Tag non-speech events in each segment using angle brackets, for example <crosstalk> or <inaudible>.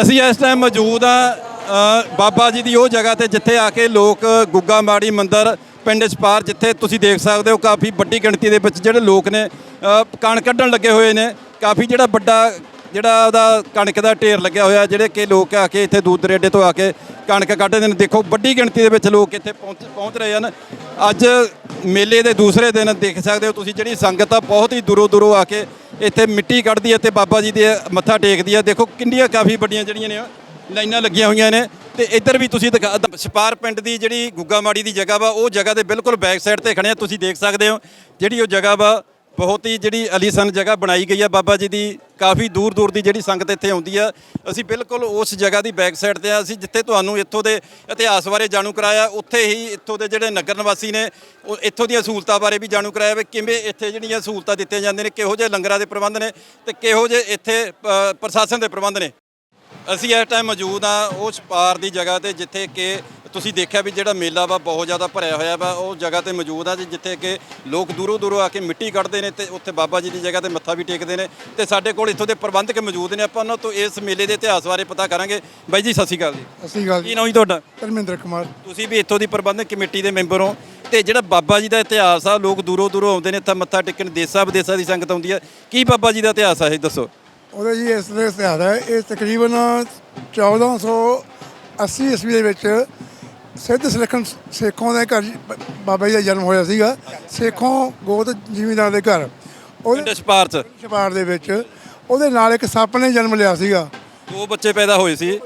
ਅਸੀਂ ਇਸ ਟਾਈਮ ਮੌਜੂਦ ਆ ਬਾਬਾ ਜੀ ਦੀ ਉਹ ਜਗ੍ਹਾ ਤੇ ਜਿੱਥੇ ਆ ਕੇ ਲੋਕ ਗੁੱਗਾ ਮਾੜੀ ਮੰਦਰ ਪਿੰਡ ਸਪਾਰ ਜਿੱਥੇ ਤੁਸੀਂ ਦੇਖ ਸਕਦੇ ਹੋ ਕਾਫੀ ਵੱਡੀ ਗਿਣਤੀ ਦੇ ਵਿੱਚ ਜਿਹੜੇ ਲੋਕ ਨੇ ਅ, ਕਣ ਕੱਢਣ ਲੱਗੇ ਹੋਏ ਨੇ। ਕਾਫੀ ਜਿਹੜਾ ਵੱਡਾ ਜਿਹੜਾ ਉਹਦਾ ਕਣਕ ਦਾ ਢੇਰ ਲੱਗਿਆ ਹੋਇਆ ਜਿਹੜੇ ਕਿ ਲੋਕ ਆ ਕੇ ਇੱਥੇ ਦੂਰ ਦਰੇਡੇ ਤੋਂ ਆ ਕੇ ਕਣਕ ਕੱਢਦੇ ਨੇ। ਦੇਖੋ ਵੱਡੀ ਗਿਣਤੀ ਦੇ ਵਿੱਚ ਲੋਕ ਇੱਥੇ ਪਹੁੰਚ ਪਹੁੰਚ ਰਹੇ ਹਨ। ਅੱਜ ਮੇਲੇ ਦੇ ਦੂਸਰੇ ਦਿਨ ਦੇਖ ਸਕਦੇ ਹੋ ਤੁਸੀਂ ਜਿਹੜੀ ਸੰਗਤ ਆ ਬਹੁਤ ਹੀ ਦੂਰੋਂ ਦੂਰੋਂ ਆ ਕੇ ਇੱਥੇ ਮਿੱਟੀ ਕੱਢਦੀ ਹੈ ਤੇ ਬਾਬਾ ਜੀ ਦੇ ਮੱਥਾ ਟੇਕਦੀ ਹੈ। ਦੇਖੋ ਕਿੰਨੀਆਂ ਕਾਫੀ ਵੱਡੀਆਂ ਜਿਹੜੀਆਂ ਨੇ, ਲਾਈਨਾਂ ਲੱਗੀਆਂ ਹੋਈਆਂ ਨੇ ਤੇ ਇੱਧਰ ਵੀ ਤੁਸੀਂ ਦਿਖਾ ਦ- ਛਪਾਰ ਪਿੰਡ ਦੀ ਜਿਹੜੀ ਗੁੱਗਾ ਮਾੜੀ ਦੀ ਜਗ੍ਹਾ ਵਾ, ਉਹ ਜਗ੍ਹਾ ਦੇ ਬਿਲਕੁਲ ਬੈਕ ਸਾਈਡ ਤੇ ਖੜੇ ਆ। ਤੁਸੀਂ ਦੇਖ ਸਕਦੇ ਹੋ ਜਿਹੜੀ ਉਹ ਜਗ੍ਹਾ ਵਾ ਬਹੁਤ ਹੀ ਜਿਹੜੀ ਅਲੀਸਨ ਜਗ੍ਹਾ ਬਣਾਈ ਗਈ ਆ ਬਾਬਾ ਜੀ ਦੀ ਕਾਫੀ ਦੂਰ ਦੂਰ ਦੀ ਜਿਹੜੀ ਸੰਗਤ ਇੱਥੇ ਆਉਂਦੀ ਆ ਅਸੀਂ ਬਿਲਕੁਲ ਉਸ ਜਗ੍ਹਾ ਦੀ ਬੈਕ ਸਾਈਡ ਤੇ ਆ। ਅਸੀਂ ਜਿੱਥੇ ਤੁਹਾਨੂੰ ਇੱਥੋਂ ਦੇ ਇਤਿਹਾਸ ਬਾਰੇ ਜਾਣੂ ਕਰਾਇਆ, ਉੱਥੇ ਹੀ ਇੱਥੋਂ ਦੇ ਜਿਹੜੇ ਨਗਰ ਨਿਵਾਸੀ ਨੇ, ਉਹ ਇੱਥੋਂ ਦੀਆਂ ਸਹੂਲਤਾਂ ਬਾਰੇ ਵੀ ਜਾਣੂ ਕਰਾਇਆ ਵੀ ਕਿਵੇਂ ਇੱਥੇ ਜਿਹੜੀਆਂ ਸਹੂਲਤਾਂ ਦਿੱਤੀਆਂ ਜਾਂਦੀਆਂ ਨੇ, ਕਿਹੋ ਜਿਹੇ ਲੰਗਰਾਂ ਦੇ ਪ੍ਰਬੰਧ ਨੇ ਤੇ ਕਿਹੋ ਜਿਹੇ ਇੱਥੇ ਪ੍ਰਸ਼ਾਸਨ ਦੇ ਪ੍ਰਬੰਧ ਨੇ। ਅਸੀਂ ਇਸ ਟਾਈਮ ਮੌਜੂਦ ਆ ਉਸ ਪਾਰ ਦੀ ਜਗ੍ਹਾ ਤੇ, ਜਿੱਥੇ ਕਿ ਤੁਸੀਂ ਦੇਖਿਆ ਵੀ ਜਿਹੜਾ ਮੇਲਾ ਵਾ ਬਹੁਤ ਜ਼ਿਆਦਾ ਭਰਿਆ ਹੋਇਆ ਵਾ ਉਹ ਜਗ੍ਹਾ ਤੇ ਮੌਜੂਦ ਆ ਜੀ ਜਿੱਥੇ ਕਿ ਲੋਕ ਦੂਰੋਂ ਦੂਰੋਂ ਆ ਕੇ ਮਿੱਟੀ ਕੱਢਦੇ ਨੇ ਤੇ ਉੱਥੇ ਬਾਬਾ ਜੀ ਦੀ ਜਗ੍ਹਾ ਤੇ ਮੱਥਾ ਵੀ ਟੇਕਦੇ ਨੇ ਤੇ ਸਾਡੇ ਕੋਲ ਇੱਥੋਂ ਦੇ ਪ੍ਰਬੰਧਕ ਮੌਜੂਦ ਨੇ ਆਪਾਂ ਉਹਨਾਂ ਤੋਂ ਇਸ ਮੇਲੇ ਦੇ ਇਤਿਹਾਸ ਬਾਰੇ ਪਤਾ ਕਰਾਂਗੇ। ਬਾਈ ਜੀ ਸਤਿ ਸ਼੍ਰੀ ਅਕਾਲ ਜੀ। ਅਸੀਂ ਗੱਲ ਕੀ ਨਾਮ ਜੀ ਤੁਹਾਡਾ? ਧਰਮਿੰਦਰ ਕੁਮਾਰ। ਤੁਸੀਂ ਵੀ ਇੱਥੋਂ ਦੀ ਪ੍ਰਬੰਧਕ ਕਮੇਟੀ ਦੇ ਮੈਂਬਰ ਹੋ ਤੇ ਜਿਹੜਾ ਬਾਬਾ ਜੀ ਦਾ ਇਤਿਹਾਸ ਆ ਲੋਕ ਦੂਰੋਂ ਦੂਰੋਂ ਆਉਂਦੇ ਨੇ ਇੱਥੇ ਮੱਥਾ ਟੇਕਣ ਦੇਸਾਂ ਵਿਦੇਸਾਂ ਦੀ ਸੰਗਤ ਆਉਂਦੀ ਆ। ਕੀ ਬਾਬਾ ਜੀ ਦਾ ਇਤਿਹਾਸ ਆ ਇਹ ਦੱਸੋ। ਉਹਦਾ ਜੀ ਇਸ ਤਰ੍ਹਾਂ ਇਤਿਹਾਸ ਹੈ ਇਹ ਤਕਰੀਬਨ 1480 ਈਸਵੀ ਦੇ ਵਿੱਚ ਸਿੱਧ ਸਿਲਖਣ ਸੇਖੋਂ ਦੇ ਘਰ ਬਾਬਾ ਜੀ ਦਾ ਜਨਮ ਹੋਇਆ ਸੀਗਾ। ਸੇਖੋਂ ਗੋਤ ਜ਼ਿਮੀਂਦਾਰ ਦੇ ਘਰ। ਉਹਦੇ ਪਿੰਡ ਛਪਾਰ ਦੇ ਵਿੱਚ। ਉਹਦੇ ਨਾਲ ਇੱਕ ਸੱਪ ਨੇ ਜਨਮ ਲਿਆ ਸੀਗਾ। ਦੋ ਬੱਚੇ ਪੈਦਾ ਹੋਏ ਸੀ।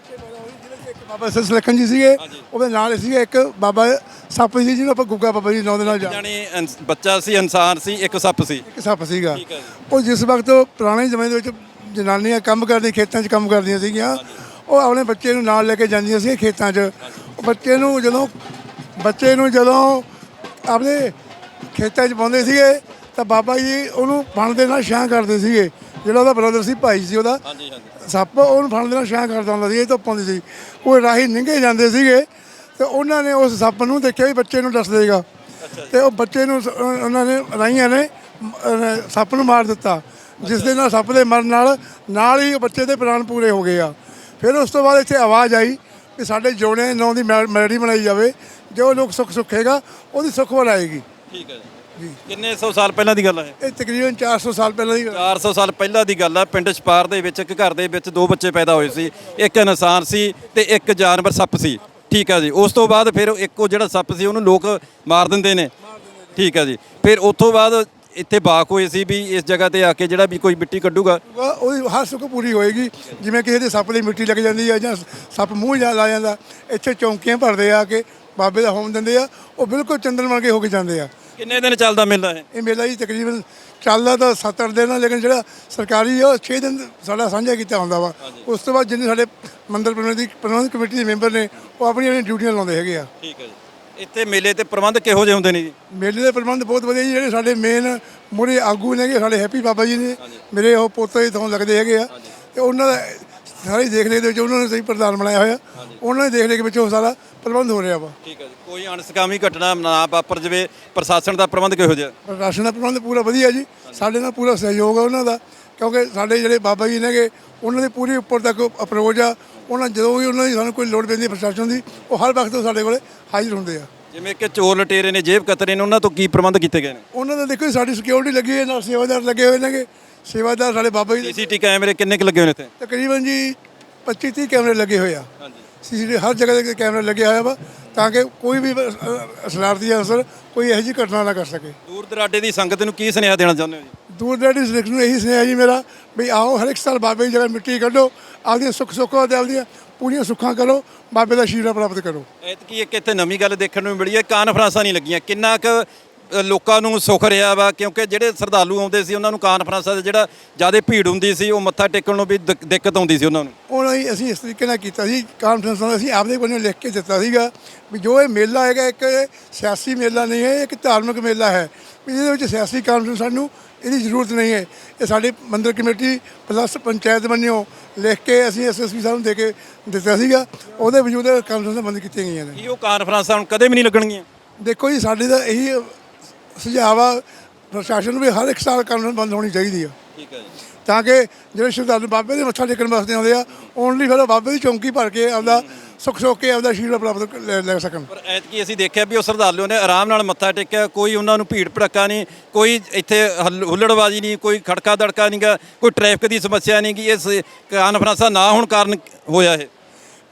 ਬਾਬਾ ਸਿੱਧ ਸਿਲਖਣ ਜੀ ਸੀਗੇ। ਉਹਦੇ ਨਾਲ ਸੀਗਾ ਇੱਕ ਬਾਬਾ ਸੱਪ ਸੀ ਜਿਹਨੂੰ ਆਪਾਂ ਗੁੱਗਾ ਬਾਬਾ ਜੀ ਨਾਂ ਦੇ ਨਾਲ ਜਾਣਦੇ ਜਾਣੀ ਇਨਸ- ਬੱਚਾ ਸੀ ਇਨਸਾਨ ਸੀ ਇੱਕ ਸੱਪ ਸੀ। ਇੱਕ ਸੱਪ ਸੀਗਾ। ਠੀਕ ਹੈ ਜੀ। ਉਹ ਜਿਸ ਵਕਤ ਪੁਰਾਣੇ ਜ਼ਮਾਨੇ ਦੇ ਵਿੱਚ ਜਨਾਨੀਆਂ ਕੰਮ ਕਰਦੀਆਂ ਖੇਤਾਂ 'ਚ ਕੰਮ ਕਰਦੀਆਂ ਸੀਗੀਆਂ। ਉਹ ਆਪਣੇ ਬੱਚੇ ਨੂੰ ਨਾਲ ਲੈ ਕੇ ਜਾਂਦੀਆਂ ਸੀ ਖੇਤਾਂ 'ਚ। ਬੱਚੇ ਨੂੰ ਜਦੋਂ ਬੱਚੇ ਨੂੰ ਜਦੋਂ ਆਪਣੇ ਖੇਤਾਂ 'ਚ ਪਾਉਂਦੇ ਸੀਗੇ ਤਾਂ ਬਾਬਾ ਜੀ ਉਹਨੂੰ ਫਣ ਦੇ ਨਾਲ ਛਾਂ ਕਰਦੇ ਸੀਗੇ। ਜਿਹੜਾ ਉਹਦਾ ਬ੍ਰਦਰ ਸੀ ਭਾਈ ਸੀ ਉਹਦਾ। ਸੱਪ ਉਹਨੂੰ ਫਣ ਦੇ ਨਾਲ ਛਾਂ ਕਰਦਾ ਹੁੰਦਾ ਸੀ ਇਹ ਤੋਂ ਪਾਉਂਦੇ ਸੀ। ਉਹ ਰਾਹੀ ਨਿੰਗੇ ਜਾਂਦੇ ਸੀਗੇ ਤੇ ਉਹਨਾਂ ਨੇ ਉਸ ਸੱਪ ਨੂੰ ਦੇਖਿਆ ਵੀ ਬੱਚੇ ਨੂੰ ਡਸ ਦੇਗਾ। ਤੇ ਉਹ ਬੱਚੇ ਨੂੰ ਉਹਨਾਂ ਨੇ ਰਾਈਆਂ ਨੇ ਸੱਪ ਨੂੰ ਮਾਰ ਦਿੱਤਾ। ਜਿਸ ਦੇ ਨਾਲ ਸੱਪ ਦੇ ਮਰਨ ਨਾਲ ਨਾਲ ਹੀ ਉਹ ਬੱਚੇ ਦੇ ਪ੍ਰਾਣ ਪੂਰੇ ਹੋ ਗਏ ਆ। ਫਿਰ ਉਸ ਤੋਂ ਬਾਅਦ ਇੱਥੇ ਆਵਾਜ਼ ਆਈ ਕਿ ਸਾਡੇ ਜੋੜੇ ਨਾਂ ਦੀ ਮੈਲਡੀ ਬਣਾਈ ਜਾਵੇ ਜੋ ਲੋਕ ਸੁੱਖ ਸੁੱਖੇਗਾ ਉਹਦੀ ਸੁੱਖ ਆਏਗੀ ਠੀਕ ਹੈ ਜੀ। ਕਿੰਨੇ ਸੌ ਸਾਲ ਪਹਿਲਾਂ ਦੀ ਗੱਲ ਹੈ ਇਹ? ਤਕਰੀਬਨ 400 ਸਾਲ ਪਹਿਲਾਂ ਦੀ ਗੱਲ ਹੈ। 400 ਸਾਲ ਪਹਿਲਾਂ ਦੀ ਗੱਲ ਹੈ ਪਿੰਡ ਛਪਾਰ ਦੇ ਵਿੱਚ ਇੱਕ ਘਰ ਦੇ ਵਿੱਚ ਦੋ ਬੱਚੇ ਪੈਦਾ ਹੋਏ ਸੀ ਇੱਕ ਇਨਸਾਨ ਸੀ ਤੇ ਇੱਕ ਜਾਨਵਰ ਸੱਪ ਸੀ। ਠੀਕ ਹੈ ਜੀ। ਉਸ ਤੋਂ ਬਾਅਦ ਫਿਰ ਇੱਕੋ ਜਿਹੜਾ ਸੱਪ ਸੀ ਉਹਨੂੰ ਲੋਕ ਮਾਰ ਦਿੰਦੇ ਨੇ। ਠੀਕ ਹੈ ਜੀ। ਫਿਰ ਉਸ ਤੋਂ ਬਾਅਦ ਇੱਥੇ ਬਾਕ ਹੋਏ ਸੀ ਵੀ ਇਸ ਜਗ੍ਹਾ ਤੇ ਆ ਕੇ ਜਿਹੜਾ ਵੀ ਕੋਈ ਮਿੱਟੀ ਕੱਢੂਗਾ। ਉਹ- ਹਰ ਸੁੱਖ ਪੂਰੀ ਹੋਏਗੀ। ਜਿਵੇਂ ਕਿਸੇ ਦੇ ਸੱਪ ਦੀ ਮਿੱਟੀ ਲੱਗ ਜਾਂਦੀ ਹੈ ਜਾਂ ਸੱਪ ਮੂੰਹ ਜਾ ਲਾ ਜਾਂਦਾ ਇੱਥੇ ਚੌਂਕੀਆਂ ਭਰਦੇ ਆ ਕੇ ਬਾਬੇ ਦਾ ਹੋਮ ਦਿੰਦੇ ਆ ਉਹ ਬਿਲਕੁਲ ਚੰਦਨ ਵਰਗੇ ਹੋ ਕੇ ਜਾਂਦੇ ਆ। ਕਿੰਨੇ ਦਿਨ ਚੱਲਦਾ ਮੇਲਾ ਇਹ? ਇਹ ਮੇਲਾ ਜੀ ਤਕਰੀਬਨ ਚੱਲਦਾ ਤਾਂ 7-8 ਦਿਨ ਆ ਲੇਕਿਨ ਜਿਹੜਾ ਸਰਕਾਰੀ ਉਹ 6 ਦਿਨ ਸਾਡਾ ਸਾਂਝਾ ਕੀਤਾ ਹੁੰਦਾ ਵਾ। ਉਸ ਤੋਂ ਬਾਅਦ ਜਿੰਨੇ ਸਾਡੇ ਮੰਦਰ ਪ੍ਰਬੰਧਕ ਪ੍ਰਬੰਧਕ ਕਮੇਟੀ ਦੇ ਮੈਂਬਰ ਨੇ ਉਹ ਆਪਣੀਆਂ ਆਪਣੀਆਂ ਡਿਊਟੀਆਂ ਲਾਉਂਦੇ ਹੈਗੇ ਆ। ਠੀਕ ਹੈ ਜੀ। ਇੱਥੇ ਮੇਲੇ ਤੇ ਪ੍ਰਬੰਧ ਕਿਹੋ ਜਿਹੇ ਹੁੰਦੇ ਨੇ ਜੀ? ਮੇਲੇ ਦੇ ਪ੍ਰਬੰਧ ਬਹੁਤ ਵਧੀਆ ਜੀ ਜਿਹੜੇ ਸਾਡੇ ਮੇਨ ਮੂਹਰੇ ਆਗੂ ਨੇਗੇ ਸਾਡੇ ਹੈਪੀ ਬਾਬਾ ਜੀ ਨੇ। ਮੇਰੇ ਉਹ ਪੋਤੇ ਤੋਂ ਲੱਗਦੇ ਹੈਗੇ ਆ। ਤੇ ਉਹਨਾਂ ਦਾ ਸਾਰੀ ਦੇਖ ਰੇਖ ਦੇ ਵਿੱਚ ਉਹਨਾਂ ਨੇ ਸਹੀ ਪ੍ਰਧਾਨ ਬਣਾਇਆ ਹੋਇਆ। ਉਹਨਾਂ ਦੀ ਦੇਖ ਰੇਖ ਵਿੱਚ ਉਹ ਸਾਰਾ ਪ੍ਰਬੰਧ ਹੋ ਰਿਹਾ ਵਾ। ਠੀਕ ਹੈ ਜੀ। ਕੋਈ ਅਣਸਕਾਮੀ ਘਟਨਾ ਨਾ ਵਾਪਰ ਜਵੇ ਪ੍ਰਸ਼ਾਸਨ ਦਾ ਪ੍ਰਬੰਧ ਕਿਹੋ ਜਿਹਾ? ਪਰ ਰਾਸ਼ਨ ਦਾ ਪ੍ਰਬੰਧ ਪੂਰਾ ਵਧੀਆ ਜੀ। ਸਾਡੇ ਨਾਲ ਪੂਰਾ ਸਹਿਯੋਗ ਆ ਉਹਨਾਂ ਦਾ। ਕਿਉਂਕਿ ਸਾਡੇ ਜਿਹੜੇ ਬਾਬਾ ਜੀ ਨੇਗੇ ਉਹਨਾਂ ਦੇ ਪੂਰੀ ਉੱਪਰ ਤੱਕ ਅਪਰੋਚ ਆ। ਉਹਨਾਂ ਜਦੋਂ ਵੀ ਉਹਨਾਂ ਦੀ ਸਾਨੂੰ ਕੋਈ ਲੋੜ ਪੈਂਦੀ ਪ੍ਰਸ਼ਾਸਨ ਦੀ ਉਹ ਹਰ ਵਕਤ ਸਾਡੇ ਕੋਲੇ ਹਾਜ਼ਰ ਹੁੰਦੇ ਆ। ਜਿਵੇਂ ਕਿ ਚੋਰ ਲਟੇਰੇ ਨੇ ਜੇਬ ਕਤਰੇ ਨੇ ਉਹਨਾਂ ਤੋਂ ਕੀ ਪ੍ਰਬੰਧ ਕੀਤੇ ਗਏ ਨੇ? ਉਹਨਾਂ ਦਾ ਦੇਖੋ ਸਾਡੀ ਸਿਕਿਉਰਿਟੀ ਲੱਗੀ ਹੈ ਨਾਲ ਸੇਵਾਦਾਰ ਲੱਗੇ ਹੋਏ ਨੇਗੇ। ਸੇਵਾਦਾਰ ਸਾਡੇ ਬਾਬਾ ਜੀ ਸੀਸੀਟੀ ਕੈਮਰੇ ਕਿੰਨੇ ਕੁ ਲੱਗੇ ਹੋਏ ਨੇ ਇੱਥੇ? ਤਕਰੀਬਨ ਜੀ 25 30 ਕੈਮਰੇ ਲੱਗੇ ਹੋਏ ਆ। ਹਾਂਜੀ। ਸੀਸੀਟੀਵੀ ਹਰ ਜਗ੍ਹਾ ਤੇ ਕੈਮਰਾ ਲੱਗਿਆ ਹੋਇਆ ਵਾ ਤਾਂ ਕਿ ਕੋਈ ਵੀ ਅ, ਸ਼ਰਾਰਤੀ ਅਨਸਰ ਕੋਈ ਇਹੋ ਜਿਹੀ ਘਟਨਾ ਨਾ ਕਰ ਸਕੇ। ਦੂਰ ਦਰਾਡੇ ਦੀ ਸੰਗਤ ਨੂੰ ਕੀ ਸੁਨੇਹਾ ਦੇਣਾ ਚਾਹੁੰਦੇ ਹੋ ਜੀ? ਦੂਰ ਦਰਾਡੇ ਸਿੱਖ ਨੂੰ ਇਹੀ ਸੁਨੇਹਾ ਜੀ ਮੇਰਾ ਵੀ ਆਓ ਹਰ ਇੱਕ ਸਾਲ ਬਾਬੇ ਦੀ ਜਗ੍ਹਾ ਮਿੱਟੀ ਕੱਢੋ ਆਪਦੀਆਂ ਸੁੱਖ ਸੁੱਖਾਂ ਤੇ ਆਪਦੀਆਂ ਪੂਰੀਆਂ ਸੁੱਖਾਂ ਕਰੋ ਬਾਬੇ ਦਾ ਆਸ਼ੀਰਵਾਦ ਪ੍ਰਾਪਤ ਕਰੋ। ਐਤਕੀ ਇੱਕ ਇੱਥੇ ਨਵੀਂ ਗੱਲ ਦੇਖਣ ਨੂੰ ਮਿਲੀ ਹੈ ਕਾਨਫਰੰਸਾਂ ਨਹੀਂ ਲੱਗੀਆਂ। ਕਿੰਨਾ ਕੁ ਲੋਕਾਂ ਨੂੰ ਸੁੱਖ ਰਿਹਾ ਵਾ ਕਿਉਂਕਿ ਜਿਹੜੇ ਸਰਦਾਲੂ ਆਉਂਦੇ ਸੀ ਉਹਨਾਂ ਨੂੰ ਕਾਨਫਰੰਸਾਂ ਦੇ ਜਿਹੜਾ ਜ਼ਿਆਦਾ ਭੀੜ ਹੁੰਦੀ ਸੀ ਉਹ ਮੱਥਾ ਟੇਕਣ ਨੂੰ ਵੀ ਦਿੱਕ- ਦਿੱਕਤ ਆਉਂਦੀ ਸੀ ਉਹਨਾਂ ਨੂੰ। ਉਹਨਾਂ ਹੀ ਅਸੀਂ ਇਸ ਤਰੀਕੇ ਨਾਲ ਕੀਤਾ ਸੀ ਕਾਨਫਰੰਸ ਦਾ ਅਸੀਂ ਆਪਦੇ ਕੋਲੋਂ ਲਿਖ ਕੇ ਦਿੱਤਾ ਸੀਗਾ ਵੀ ਜੋ ਇਹ ਮੇਲਾ ਹੈਗਾ ਇੱਕ ਸਿਆਸੀ ਮੇਲਾ ਨਹੀਂ ਹੈ ਇਹ ਇੱਕ ਧਾਰਮਿਕ ਮੇਲਾ ਹੈ। ਵੀ ਇਹਦੇ ਵਿੱਚ ਸਿਆਸੀ ਕਾਨਫਰੰਸ ਸਾਨੂੰ ਇਹਦੀ ਜ਼ਰੂਰਤ ਨਹੀਂ ਹੈ। ਇਹ ਸਾਡੀ ਮੰਦਰ ਕਮੇਟੀ ਪਲੱਸ ਪੰਚਾਇਤ ਬੰਨਿਓ ਲਿਖ ਕੇ ਅਸੀਂ ਐਸਐਸਪੀ ਸਾਹਿਬ ਨੂੰ ਦੇ ਕੇ ਦਿੱਤਾ ਸੀਗਾ। ਉਹਦੇ ਵਜੂਦ ਕਾਨਫਰੰਸਾਂ ਬੰਦ ਕੀਤੀਆਂ ਗਈਆਂ ਨੇ। ਕੀ ਉਹ ਕਾਨਫਰੰਸਾਂ ਹੁਣ ਕਦੇ ਵੀ ਨਹੀਂ ਲੱਗਣਗੀਆਂ? ਦੇਖੋ ਜੀ ਸਾਡੇ ਦਾ ਇਹੀ ਸੁਝਾਅ ਆ ਪ੍ਰਸ਼ਾਸਨ ਨੂੰ ਵੀ ਹਰ ਇੱਕ ਸਾਲ ਕਾਨਫਰੰਸ ਬੰਦ ਹੋਣੀ ਚਾਹੀਦੀ ਆ। ਠੀਕ ਹੈ ਜੀ। ਤਾਂ ਕਿ ਜਿਹੜੇ ਸ਼ਰਧਾਲੂ ਬਾਬੇ ਦੇ ਮੱਥਾ ਟੇਕਣ ਵਾਸਤੇ ਆਉਂਦੇ ਆ ਓਨਲੀ ਫਿਰ ਉਹ ਬਾਬੇ ਦੀ ਚੌਂਕੀ ਭਰ ਕੇ ਆਪਦਾ ਸੁੱਖ ਸੁੱਖ ਕੇ ਆਪਦਾ ਆਸ਼ੀਰਵਾਦ ਪ੍ਰਾਪਤ ਲੈ- ਲੈ ਸਕਣ। ਪਰ ਐਤਕੀ ਅਸੀਂ ਦੇਖਿਆ ਵੀ ਉਹ ਸ਼ਰਧਾਲੂਆਂ ਨੇ ਆਰਾਮ ਨਾਲ ਮੱਥਾ ਟੇਕਿਆ ਕੋਈ ਉਹਨਾਂ ਨੂੰ ਭੀੜ ਭੜੱਕਾ ਨਹੀਂ ਕੋਈ ਇੱਥੇ ਹੱਲ- ਹੁੱਲੜਬਾਜ਼ੀ ਨਹੀਂ ਕੋਈ ਖੜਕਾ ਦੜਕਾ ਨਹੀਂਗਾ ਕੋਈ ਟ੍ਰੈਫਿਕ ਦੀ ਸਮੱਸਿਆ ਨਹੀਂ ਕਿ ਇਸ ਕਾਨਫਰੰਸਾਂ ਨਾ ਹੋਣ ਕਾਰਨ ਹੋਇਆ ਇਹ।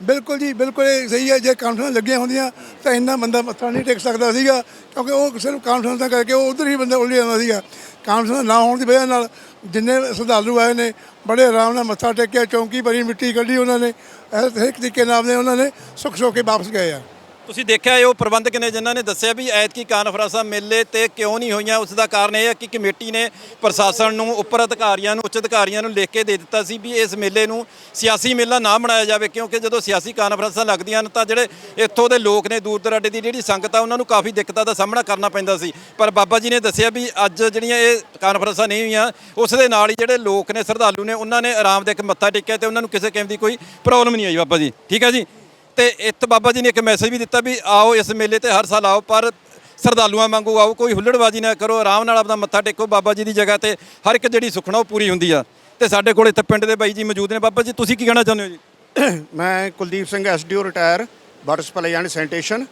ਬਿਲਕੁਲ ਜੀ ਬਿਲਕੁਲ ਇਹ ਸਹੀ ਹੈ ਜੇ ਕਾਨਫਰੰਸ ਲੱਗੀਆਂ ਹੁੰਦੀਆਂ ਤਾਂ ਇੰਨਾ ਬੰਦਾ ਮੱਥਾ ਨਹੀਂ ਟੇਕ ਸਕਦਾ ਸੀਗਾ ਕਿਉਂਕਿ ਉਹ ਸਿਰਫ ਕਾਨਫਰੰਸਾਂ ਕਰਕੇ ਉਹ ਉਧਰ ਹੀ ਬੰਦਾ ਉਲਝ ਜਾਂਦਾ ਸੀਗਾ। ਕਾਨਫਰੰਸ ਨਾ ਹੋਣ ਦੀ ਵਜ੍ਹਾ ਨਾਲ ਜਿੰਨੇ ਸ਼ਰਧਾਲੂ ਆਏ ਨੇ, ਬੜੇ ਆਰਾਮ ਨਾਲ ਮੱਥਾ ਟੇਕਿਆ, ਚੌਂਕੀ ਭਰੀ ਮਿੱਟੀ ਕੱਢੀ ਉਹਨਾਂ ਨੇ, ਇਹ ਹਰੇਕ ਤਰੀਕੇ ਨਾਲ ਨੇ ਉਹਨਾਂ ਨੇ ਸੁੱਖ ਸੁੱਖ ਕੇ ਵਾਪਸ ਗਏ ਆ। ਤੁਸੀਂ ਦੇਖਿਆ ਇਹ ਉਹ ਪ੍ਰਬੰਧਕ ਨੇ ਜਿਨ੍ਹਾਂ ਨੇ ਦੱਸਿਆ ਵੀ ਐਤਕੀ ਕਾਨਫਰੰਸਾਂ ਮੇਲੇ ਤੇ ਕਿਉਂ ਨਹੀਂ ਹੋਈਆਂ? ਉਸ ਦਾ ਕਾਰਨ ਇਹ ਹੈ ਕਿ ਕਮੇਟੀ ਨੇ ਪ੍ਰਸ਼ਾਸਨ ਨੂੰ, ਉੱਪਰ ਅਧਿਕਾਰੀਆਂ ਨੂੰ, ਉੱਚ ਅਧਿਕਾਰੀਆਂ ਨੂੰ ਲਿਖ ਕੇ ਦੇ ਦਿੱਤਾ ਸੀ ਵੀ ਇਸ ਮੇਲੇ ਨੂੰ ਸਿਆਸੀ ਮੇਲਾ ਨਾ ਬਣਾਇਆ ਜਾਵੇ, ਕਿਉਂਕਿ ਜਦੋਂ ਸਿਆਸੀ ਕਾਨਫਰੰਸਾਂ ਲੱਗਦੀਆਂ ਹਨ ਤਾਂ ਜਿਹੜੇ ਇੱਥੋਂ ਦੇ ਲੋਕ ਨੇ ਦੂਰ ਦਰਾਡੇ ਦੀ ਜਿਹੜੀ ਸੰਗਤ ਆ, ਉਹਨਾਂ ਨੂੰ ਕਾਫੀ ਦਿੱਕਤਾਂ ਦਾ ਸਾਹਮਣਾ ਕਰਨਾ ਪੈਂਦਾ ਸੀ। ਪਰ ਬਾਬਾ ਜੀ ਨੇ ਦੱਸਿਆ ਵੀ ਅੱਜ ਜਿਹੜੀਆਂ ਇਹ ਕਾਨਫਰੰਸਾਂ ਨਹੀਂ ਹੋਈਆਂ, ਉਸ ਦੇ ਨਾਲ ਹੀ ਜਿਹੜੇ ਲੋਕ ਨੇ, ਸ਼ਰਧਾਲੂ ਨੇ, ਉਹਨਾਂ ਨੇ ਆਰਾਮ ਦੇ ਇੱਕ ਮੱਥਾ ਟੇਕਿਆ ਤੇ ਉਹਨਾਂ ਨੂੰ ਕਿਸੇ ਕਿਸਮ ਦੀ ਕੋਈ ਪ੍ਰੋਬਲਮ ਨਹੀਂ ਆਈ ਬਾਬਾ ਜੀ। ਠੀਕ ਹੈ ਜੀ? ਤੇ ਇੱਥੇ ਬਾਬਾ ਜੀ ਨੇ ਇੱਕ ਮੈਸੇਜ ਵੀ ਦਿੱਤਾ ਵੀ ਆਓ ਇਸ ਮੇਲੇ ਤੇ ਹਰ ਸਾਲ ਆਓ, ਪਰ ਸਰਦਾਲੂਆਂ ਵਾਂਗੂ ਆਓ, ਕੋਈ ਹੁੱਲੜਬਾਜ਼ੀ ਨਾ ਕਰੋ, ਆਰਾਮ ਨਾਲ ਆਪਣਾ ਮੱਥਾ ਟੇਕੋ, ਬਾਬਾ ਜੀ ਦੀ ਜਗ੍ਹਾ ਤੇ ਹਰ ਇੱਕ ਜਿਹੜੀ ਸੁਖਣਾ ਉਹ ਪੂਰੀ ਹੁੰਦੀ ਆ। ਤੇ ਸਾਡੇ ਕੋਲ ਇੱਥੇ ਪਿੰਡ ਦੇ ਬਾਈ ਜੀ ਮੌਜੂਦ ਨੇ। ਬਾਬਾ ਜੀ, ਤੁਸੀਂ ਕੀ ਕਹਿਣਾ ਚਾਹੁੰਦੇ ਹੋ ਜੀ? <coughs> ਮੈਂ Kuldeep Singh SDO retire water supply and sanitation.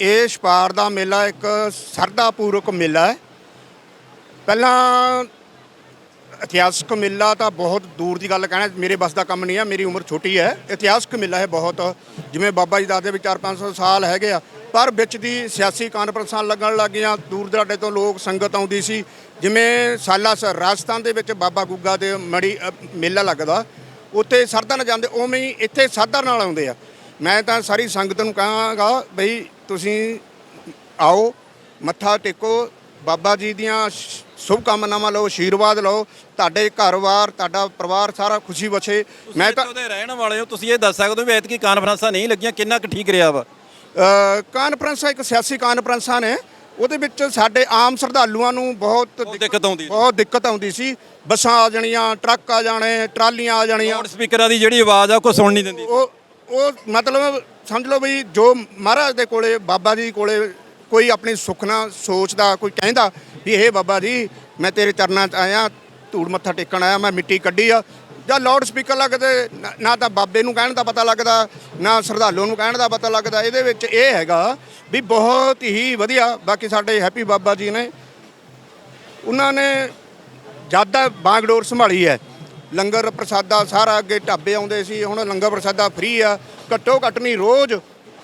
ਇਹ ਛਪਾਰ ਦਾ ਮੇਲਾ ਇੱਕ ਸਰਦਾ ਪੂਰਵਕ ਮੇਲਾ ਹੈ। ਪਹਿਲਾਂ ਇਤਿਹਾਸਕ ਮੇਲਾ ਤਾਂ ਬਹੁਤ ਦੂਰ ਦੀ ਗੱਲ ਕਹਿਣਾ, ਮੇਰੇ ਬਸ ਦਾ ਕੰਮ ਨਹੀਂ ਹੈ ਮੇਰੀ ਉਮਰ ਛੋਟੀ ਹੈ। ਇਤਿਹਾਸਕ ਮੇਲਾ ਹੈ ਬਹੁਤ। ਜਿਵੇਂ ਬਾਬਾ ਜੀ ਦੱਸਦੇ ਵੀ 4-500 ਸਾਲ ਹੈਗੇ ਆ। ਪਰ ਵਿੱਚ ਦੀ ਸਿਆਸੀ ਕਾਨਫਰੰਸਾਂ ਲੱਗਣ ਲੱਗੀਆਂ ਦੂਰ ਦਰਾਡੇ ਤੋਂ ਲੋਕ ਸੰਗਤ ਆਉਂਦੀ ਸੀ। ਜਿਵੇਂ ਸਾਲਾਸਰ ਰਾਜਸਥਾਨ ਦੇ ਵਿੱਚ ਬਾਬਾ ਗੁੱਗਾ ਦੇ ਮੜੀ ਮੇਲਾ ਲੱਗਦਾ। ਉੱਥੇ ਸਰਦਾ ਨਾਲ ਜਾਂਦੇ, ਉਵੇਂ ਹੀ ਇੱਥੇ ਸਾਧਾ ਨਾਲ ਆਉਂਦੇ ਆ। ਮੈਂ ਤਾਂ ਸਾਰੀ ਸੰਗਤ ਨੂੰ ਕਹਾਂਗਾ, ਬਈ ਤੁਸੀਂ ਆਓ, ਮੱਥਾ ਟੇਕੋ ਬਾਬਾ ਜੀ ਦੀਆਂ ਸ਼ੁਭ ਕਾਮਨਾਵਾਂ ਲਓ ਆਸ਼ੀਰਵਾਦ ਲਓ। ਤੁਹਾਡੇ ਘਰ-ਬਾਰ ਤੁਹਾਡਾ ਪਰਿਵਾਰ ਸਾਰਾ ਖੁਸ਼ੀ ਬਸੇ ਮੈਂ ਤਾਂ ਇੱਥੋਂ ਦੇ ਰਹਿਣ ਵਾਲੇ ਹੋ ਤੁਸੀਂ ਇਹ ਦੱਸ ਸਕਦੇ ਹੋ ਵੀ ਐਤਕੀ ਕਾਨਫਰੰਸਾਂ ਨਹੀਂ ਲੱਗੀਆਂ ਕਿੰਨਾ ਕੁ ਠੀਕ ਰਿਹਾ ਵਾ? ਕਾਨਫਰੰਸਾਂ ਇੱਕ ਸਿਆਸੀ ਕਾਨਫਰੰਸਾਂ ਨੇ ਉਹਦੇ ਵਿੱਚ ਸਾਡੇ ਆਮ ਸ਼ਰਧਾਲੂਆਂ ਨੂੰ ਬਹੁਤ ਦਿੱਕਤ ਆਉਂਦੀ। ਬਹੁਤ ਦਿੱਕਤ ਆਉਂਦੀ ਸੀ। ਬੱਸਾਂ ਆ ਜਾਣੀਆਂ ਟਰੱਕ ਆ ਜਾਣੇ ਟਰਾਲੀਆਂ ਆ ਜਾਣੀਆਂ। ਸਪੀਕਰਾਂ ਦੀ ਜਿਹੜੀ ਆਵਾਜ਼ ਆ ਕੋਈ ਸੁਣ ਨਹੀਂ ਦਿੰਦੀ ਉਹ ਉਹ ਮਤਲਬ ਸਮਝ ਲਓ ਵੀ ਜੋ ਮਹਾਰਾਜ ਦੇ ਕੋਲੇ ਬਾਬਾ ਜੀ ਕੋਲੇ ਕੋਈ ਆਪਣੀ ਸੁਖਨਾ ਸੋਚਦਾ, ਕੋਈ ਕਹਿੰਦਾ ਵੀ ਇਹ ਬਾਬਾ ਜੀ, ਮੈਂ ਤੇਰੇ ਚਰਨਾਂ 'ਚ ਆਇਆ, ਧੂੜ ਮੱਥਾ ਟੇਕਣ ਆਇਆ, ਮੈਂ ਮਿੱਟੀ ਕੱਢੀ ਆ। ਜਾਂ ਲਾਊਡ ਸਪੀਕਰ ਲੱਗਦੇ, ਨਾ- ਤਾਂ ਬਾਬੇ ਨੂੰ ਕਹਿਣ ਦਾ ਪਤਾ ਲੱਗਦਾ, ਨਾ ਸ਼ਰਧਾਲੂ ਨੂੰ ਕਹਿਣ ਦਾ ਪਤਾ ਲੱਗਦਾ। ਇਹਦੇ ਵਿੱਚ ਇਹ ਹੈਗਾ ਵੀ ਬਹੁਤ ਹੀ ਵਧੀਆ, ਬਾਕੀ ਸਾਡੇ ਹੈਪੀ ਬਾਬਾ ਜੀ ਨੇ, ਉਹਨਾਂ ਨੇ ਜ਼ਿਆਦਾ ਬਾਗਡੋਰ ਸੰਭਾਲੀ ਹੈ, ਲੰਗਰ ਪ੍ਰਸਾਦਾ ਸਾਰਾ ਅੱਗੇ ਢਾਬੇ ਆਉਂਦੇ ਸੀ, ਹੁਣ ਲੰਗਰ ਪ੍ਰਸਾਦਾ ਫ੍ਰੀ ਆ, ਘੱਟੋ ਘੱਟ ਨਹੀਂ, ਰੋਜ਼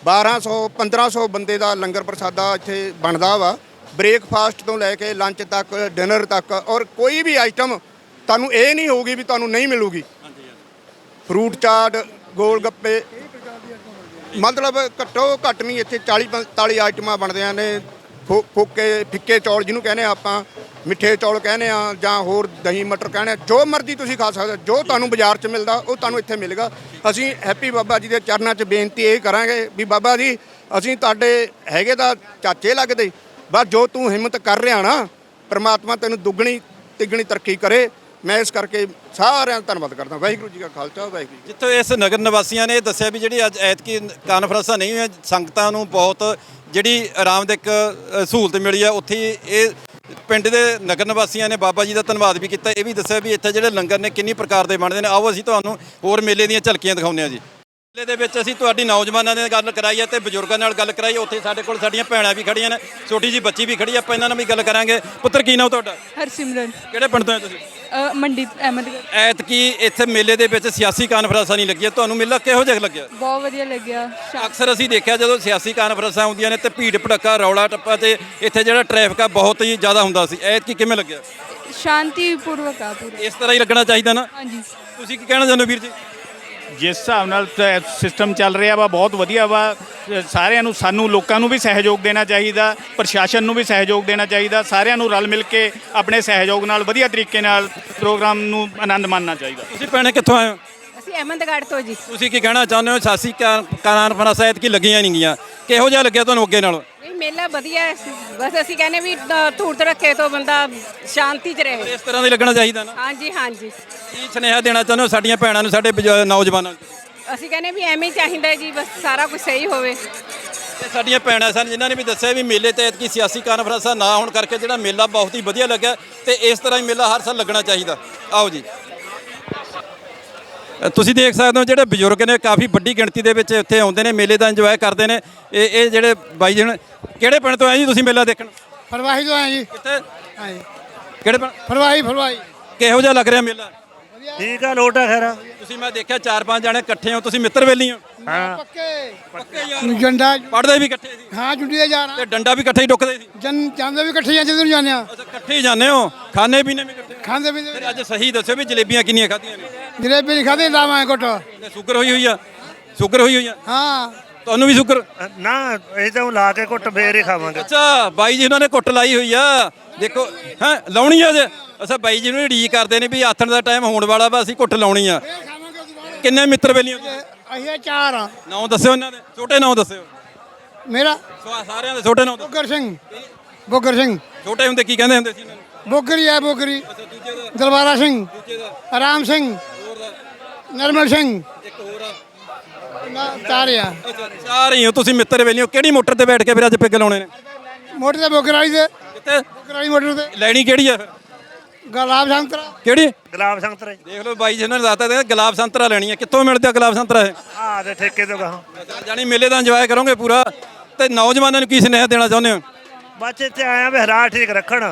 1200 1500 ਬੰਦੇ ਦਾ ਲੰਗਰ ਪ੍ਰਸਾਦਾ ਇੱਥੇ ਬਣਦਾ ਵਾ। ਬ੍ਰੇਕਫਾਸਟ ਤੋਂ ਲੈ ਕੇ ਲੰਚ ਤੱਕ, ਡਿਨਰ ਤੱਕ ਔਰ ਕੋਈ ਵੀ ਆਈਟਮ ਤੁਹਾਨੂੰ ਇਹ ਨਹੀਂ ਹੋਊਗੀ ਵੀ ਤੁਹਾਨੂੰ ਨਹੀਂ ਮਿਲੂਗੀ। ਫਰੂਟ ਚਾਟ ਗੋਲ ਗੱਪੇ ਮਤਲਬ ਘੱਟੋ ਘੱਟ ਨਹੀਂ, ਇੱਥੇ 40 45 ਆਈਟਮਾਂ ਬਣਦੀਆਂ ਨੇ। ਫੋ- ਫੋਕੇ ਫਿੱਕੇ ਚੌਲ ਜਿਹਨੂੰ ਕਹਿੰਦੇ ਆ ਆਪਾਂ। ਮਿੱਠੇ ਚੌਲ ਕਹਿੰਦੇ ਆ ਜਾਂ ਹੋਰ ਦਹੀਂ ਮਟਰ ਕਹਿੰਦੇ ਆ, ਜੋ ਮਰਜ਼ੀ ਤੁਸੀਂ ਖਾ ਸਕਦੇ ਜੋ ਤੁਹਾਨੂੰ ਬਾਜ਼ਾਰ 'ਚ ਮਿਲਦਾ, ਉਹ ਤੁਹਾਨੂੰ ਇੱਥੇ ਮਿਲੇਗਾ। ਅਸੀਂ ਹੈਪੀ ਬਾਬਾ ਜੀ ਦੇ ਚਰਨਾਂ 'ਚ ਬੇਨਤੀ ਇਹ ਕਰਾਂਗੇ ਵੀ ਬਾਬਾ ਜੀ, ਅਸੀਂ ਤੁਹਾਡੇ ਹੈਗੇ ਤਾਂ ਚਾਚੇ ਲੱਗਦੇ, ਬਸ ਜੋ ਤੂੰ ਹਿੰਮਤ ਕਰ ਰਿਹਾ ਨਾ, ਪ੍ਰਮਾਤਮਾ ਤੈਨੂੰ ਦੁੱਗਣੀ, ਤਿੱਗਣੀ ਤਰੱਕੀ ਕਰੇ। ਮੈਂ ਇਸ ਕਰਕੇ ਸਾਰਿਆਂ ਦਾ ਧੰਨਵਾਦ ਕਰਦਾ। ਵਾਹਿਗੁਰੂ ਜੀ ਕਾ ਖਾਲਸਾ, ਵਾਹਿਗੁਰੂ ਜੀ ਜਿੱਥੇ ਇਸ ਨਗਰ ਨਿਵਾਸੀਆਂ ਨੇ ਦੱਸਿਆ ਵੀ ਜਿਹੜੀ ਅੱਜ ਐਤਕੀ ਕਾਨਫਰੰਸਾਂ ਨਹੀਂ ਹੋਈਆਂ, ਸੰਗਤਾਂ ਨੂੰ ਬਹੁਤ ਜਿਹੜੀ ਆਰਾਮਦਾਇਕ ਸਹੂਲਤ ਮਿਲੀ ਹੈ ਉੱਥੇ ਇਹ ਪਿੰਡ ਦੇ ਨਗਰ ਨਿਵਾਸੀਆਂ ਨੇ ਬਾਬਾ ਜੀ ਦਾ ਧੰਨਵਾਦ ਵੀ ਕੀਤਾ, ਇਹ ਵੀ ਦੱਸਿਆ ਵੀ ਇੱਥੇ ਜਿਹੜੇ ਲੰਗਰ ਨੇ ਕਿੰਨੀ ਪ੍ਰਕਾਰ ਦੇ ਬਣਦੇ ਨੇ। ਆਓ ਅਸੀਂ ਤੁਹਾਨੂੰ ਹੋਰ ਮੇਲੇ ਦੀਆਂ ਝਲਕੀਆਂ ਦਿਖਾਉਂਦੇ ਹਾਂ ਜੀ। ਮੇਲੇ ਦੇ ਵਿੱਚ ਅਸੀਂ ਤੁਹਾਡੀ ਨੌਜਵਾਨਾਂ ਨਾਲ ਗੱਲ ਕਰਾਈ ਹੈ ਤੇ ਬਜ਼ੁਰਗਾਂ ਨਾਲ ਗੱਲ ਕਰਾਈ ਉੱਥੇ ਸਾਡੇ ਕੋਲ ਸਾਡੀਆਂ ਭੈਣਾਂ ਵੀ ਖੜੀਆਂ ਨੇ ਛੋਟੀ ਜੀ ਬੱਚੀ ਵੀ ਖੜੀ ਆ ਆਪਾਂ ਇਹਨਾਂ ਨਾਲ ਵੀ ਗੱਲ ਕਰਾਂਗੇ। ਪੁੱਤਰ ਕੀ ਨਾਮ ਤੁਹਾਡਾ? ਹਰਸਿਮਰਨ। ਕਿਹੜੇ ਪਿੰਡ ਤੋਂ ਹੋ ਤੁਸੀਂ? ਅ, ਮੰਡੀ ਅਹਿਮਦਗੜ੍ਹ। ਐਤਕੀ ਇੱਥੇ ਮੇਲੇ ਦੇ ਵਿੱਚ ਸਿਆਸੀ ਕਾਨਫਰੰਸਾਂ ਨਹੀਂ ਲੱਗੀਆਂ ਤੁਹਾਨੂੰ ਮੇਲਾ ਕਿਹੋ ਜਿਹਾ ਲੱਗਿਆ? ਬਹੁਤ ਵਧੀਆ ਲੱਗਿਆ। ਸ਼ਾ- ਅਕਸਰ ਅਸੀਂ ਦੇਖਿਆ ਜਦੋਂ ਸਿਆਸੀ ਕਾਨਫਰੰਸਾਂ ਹੁੰਦੀਆਂ ਨੇ ਤੇ ਭੀੜ ਭੜੱਕਾ ਰੌਲਾ ਟੱਪਾ ਤੇ ਇੱਥੇ ਜਿਹੜਾ ਟ੍ਰੈਫਿਕ ਆ ਬਹੁਤ ਹੀ ਜ਼ਿਆਦਾ ਹੁੰਦਾ ਸੀ। ਐਤਕੀ ਕਿਵੇਂ ਲੱਗਿਆ? ਸ਼ਾਂਤੀ ਪੂਰਵਕ ਆ ਪੂਰਾ। ਇਸ ਤਰ੍ਹਾਂ ਹੀ ਲੱਗਣਾ ਚਾਹੀਦਾ ਨਾ? ਹਾਂਜੀ। ਤੁਸੀਂ ਕੀ ਕਹਿਣਾ ਚਾਹੁੰਦੇ ਹੋ ਵੀਰ ਜੀ? ਜਿਸ ਹਿਸਾਬ ਨਾਲ ਸਿਸਟਮ ਚੱਲ ਰਿਹਾ ਵਾ ਬਹੁਤ ਵਧੀਆ ਵਾ। ਸਾਰਿਆਂ ਨੂੰ ਸਾਨੂੰ ਲੋਕਾਂ ਨੂੰ ਵੀ ਸਹਿਯੋਗ ਦੇਣਾ ਚਾਹੀਦਾ ਪ੍ਰਸ਼ਾਸਨ ਨੂੰ ਵੀ ਸਹਿਯੋਗ ਦੇਣਾ ਚਾਹੀਦਾ ਸਾਰਿਆਂ ਨੂੰ ਰਲ ਮਿਲ ਕੇ ਆਪਣੇ ਸਹਿਯੋਗ ਨਾਲ ਵਧੀਆ ਤਰੀਕੇ ਨਾਲ ਪ੍ਰੋਗਰਾਮ ਨੂੰ ਆਨੰਦ ਮਾਣਨਾ ਚਾਹੀਦਾ। ਤੁਸੀਂ ਭੈਣੇ ਕਿੱਥੋਂ ਆਏ ਹੋ? ਅਸੀਂ ਅਹਿਮਦਗੜ੍ਹ ਤੋਂ ਜੀ। ਤੁਸੀਂ ਕੀ ਕਹਿਣਾ ਚਾਹੁੰਦੇ ਹੋ? ਸਿਆਸੀ ਕਾਨਫਰੰਸਾਂ ਐਤਕੀ ਲੱਗੀਆਂ ਨਹੀਂ ਗਈਆਂ ਕਿਹੋ ਜਿਹਾ ਲੱਗਿਆ ਤੁਹਾਨੂੰ ਅੱਗੇ ਨਾਲੋਂ? ਨਹੀਂ ਮੇਲਾ ਵਧੀਆ ਹੈ। ਬਸ ਅਸੀਂ ਕਹਿੰਦੇ ਵੀ ਧੂੜ ਰੱਖੇ ਤੋਂ ਬੰਦਾ ਸ਼ਾਂਤੀ 'ਚ ਰਹੇ। ਇਸ ਤਰ੍ਹਾਂ ਦਾ ਲੱਗਣਾ ਚਾਹੀਦਾ ਨਾ। ਹਾਂਜੀ ਹਾਂਜੀ। ਕੀ ਸੁਨੇਹਾ ਦੇਣਾ ਚਾਹੁੰਦੇ ਹੋ ਸਾਡੀਆਂ ਭੈਣਾਂ ਨੂੰ ਸਾਡੇ ਨੌਜਵਾਨਾਂ ਨੂੰ? ਅਸੀਂ ਕਹਿੰਦੇ ਵੀ ਐਵੇਂ ਹੀ ਚਾਹੀਦਾ ਹੈ ਜੀ ਬਸ ਸਾਰਾ ਕੁਝ ਸਹੀ ਹੋਵੇ। ਇਹ ਸਾਡੀਆਂ ਭੈਣਾਂ ਸਨ ਜਿਨ੍ਹਾਂ ਨੇ ਵੀ ਦੱਸਿਆ ਵੀ ਮੇਲੇ ਤੇ ਐਤਕੀ ਸਿਆਸੀ ਕਾਨਫਰੰਸਾਂ ਨਾ ਹੋਣ ਕਰਕੇ ਜਿਹੜਾ ਮੇਲਾ ਬਹੁਤ ਹੀ ਵਧੀਆ ਲੱਗਿਆ ਤੇ ਇਸ ਤਰ੍ਹਾਂ ਹੀ ਮੇਲਾ ਹਰ ਸਾਲ ਲੱਗਣਾ ਚਾਹੀਦਾ। ਆਓ ਜੀ। ਤੁਸੀਂ ਦੇਖ ਸਕਦੇ ਹੋ ਜਿਹੜੇ ਬਜ਼ੁਰਗ ਨੇ ਕਾਫੀ ਵੱਡੀ ਗਿਣਤੀ ਦੇ ਵਿੱਚ ਇੱਥੇ ਆਉਂਦੇ ਨੇ ਮੇਲੇ ਦਾ ਇੰਜੋਏ ਕਰਦੇ ਨੇ। ਇਹ ਇਹ ਜਿਹੜੇ ਬਾਈ ਜਣ ਕਿਹੜੇ ਪਿੰਡ ਤੋਂ ਆਏ ਜੀ ਤੁਸੀਂ ਮੇਲਾ ਦੇਖਣ? ਫਰਵਾਹੀ ਤੋਂ ਆਏ ਜੀ। ਕਿੱਥੇ? ਹਾਂਜੀ। ਕਿਹੜੇ ਪਿੰਡ? ਫਰਵਾਹੀ ਫਰਵਾਹੀ। ਕਿਹੋ ਜਿਹਾ ਲੱਗ ਰਿਹਾ ਮੇਲਾ? ਠੀਕ ਆ ਲੋਟ ਆ ਖੈਰ ਤੁਸੀਂ ਮੈਂ ਦੇਖਿਆ ਚਾਰ ਪੰਜ ਜਣੇ ਇਕੱਠੇ ਹੋ ਤੁਸੀਂ ਮਿੱਤਰ ਵੇਲੀ ਹੋ। ਹਾਂ। ਪੱਕੇ। ਜੰਡਾ ਪੜਦੇ ਵੀ ਇਕੱਠੇ ਸੀ। ਹਾਂ ਜੁੱਡੀ ਦੇ ਜਾਣਾ ਤੇ ਡੰਡਾ ਵੀ ਇਕੱਠੇ ਹੀ ਡੁੱਕਦੇ ਸੀ। ਜਨ ਜਾਂਦੇ ਵੀ ਇਕੱਠੇ ਜਾਂਦੇ ਨੂੰ ਜਾਂਦੇ ਆ। ਅੱਛਾ ਇਕੱਠੇ ਹੀ ਜਾਂਦੇ ਹੋ। ਖਾਣੇ ਪੀਣੇ ਵੀ ਇਕੱਠੇ। ਖਾਂਦੇ ਵੀ ਫਿਰ ਅੱਜ ਸਹੀ ਦੱਸਿਓ ਵੀ ਜਲੇਬੀਆਂ ਕਿੰਨੀਆਂ ਖਾਧੀਆਂ ਨੇ। ਜਲੇਬੀ ਨਹੀਂ ਖਾਦੇ ਲਾਵਾਂ ਘੁੱਟ। ਸ਼ੂਗਰ ਹੋਈ ਹੋਈ ਆ। ਸ਼ੂਗਰ ਹੋਈ ਹੋਈ ਆ। ਹਾਂ। ਤੁਹਾਨੂੰ ਵੀ ਸ਼ੂਗਰ ਨਾ ਇਹ ਤਾਂ ਲਾ ਕੇ ਘੁੱਟ ਫੇਰ ਹੀ ਖਾਵਾਂਗੇ। ਅੱਛਾ ਬਾਈ ਜੀ ਉਹਨਾਂ ਨੇ ਕੁੱਟ ਲਾਈ ਹੋਈ ਆ। ਦੇਖੋ ਹਾਂ ਲਾਉਣੀ ਆ ਜੇ? ਅੱਛਾ ਬਾਈ ਜੀ ਨੂੰ ਢੀ ਕਰਦੇ ਨੇ ਵੀ ਆਥਣ ਦਾ ਟਾਈਮ ਹੋਣ ਵਾਲਾ ਵਾ ਅਸੀਂ ਕੁੱਟ ਲਾਉਣੀ ਆ। ਕਿੰਨੇ ਮਿੱਤਰ ਤੁਸੀਂ ਅਸੀਂ ਚਾਰ ਆ। ਨਾਮ ਦੱਸਿਓ ਇਹਨਾਂ ਦੇ। ਛੋਟੇ ਨਾਮ ਦੱਸਿਓ। ਮੇਰਾ? ਸਾਰਿਆਂ ਦੇ ਛੋਟੇ ਨਾਮ ਬੋਗਰ ਸਿੰਘ। ਬੋਗਰ ਸਿੰਘ। ਛੋਟੇ ਹੁੰਦੇ ਕੀ ਕਹਿੰਦੇ ਹੁੰਦੇ ਸੀ ਇਹਨਾਂ ਨੂੰ? ਬੋਗਰੀ ਹੈ ਬੋਗਰੀ ਅੱਛਾ ਦੂਜੇ ਦਾ। ਦਲਬਾਰਾ ਸਿੰਘ। ਦੂਜੇ ਦਾ। ਰਾਮ ਸਿੰਘ। ਨਰਮਲ ਸਿੰਘ। ਆ ਨਾ ਚਾਰ ਆ ਅੱਛਾ ਚਾਰ ਹੀ ਹੋ। ਤੁਸੀਂ ਮਿੱਤਰ ਵੇਲੀਓ ਕਿਹੜੀ ਮੋਟਰ ਤੇ ਬੈਠ ਕੇ ਫਿਰ ਅੱਜ ਪਿੱਗ ਲਾਉਣੇ ਨੇ? ਮੋਟਰ ਤੇ ਵਾਲੀ ਦੇ ਕਿੱਥੇ? ਵਾਲੀ ਮੋਟਰ ਤੇ। ਲੈਣੀ ਕਿਹੜੀ ਆ? ਫਿਰ ਗੁਲਾਬ ਸੰਤਰਾ। ਕਿਹੜੀ? ਗੁਲਾਬ ਸੰਤਰੇ ਦੇਖ ਲਓ ਬਾਈ ਜੀ ਨੇ ਦੱਸਤਾ ਤੇ ਗੁਲਾਬ ਸੰਤਰਾ ਲੈਣੀ ਆ। ਕਿੱਥੋਂ ਮਿਲਦਾ ਗੁਲਾਬ ਸੰਤਰਾ ਇਹ? ਆ ਦੇ ਠੇਕੇ ਤੋਂ ਗਾਹਾਂ ਜਾਨੀ ਮੇਲੇ ਦਾ ਇੰਜੋਏ ਕਰੋਗੇ ਪੂਰਾ। ਤੇ ਨੌਜਵਾਨਾਂ ਨੂੰ ਕੀ ਸੁਨੇਹਾ ਦੇਣਾ ਚਾਹੁੰਦੇ ਹੋ? ਬੱਚੇ ਤੇ ਆਇਆ ਵੀ ਹਰਾ ਠੀਕ ਰੱਖਣ।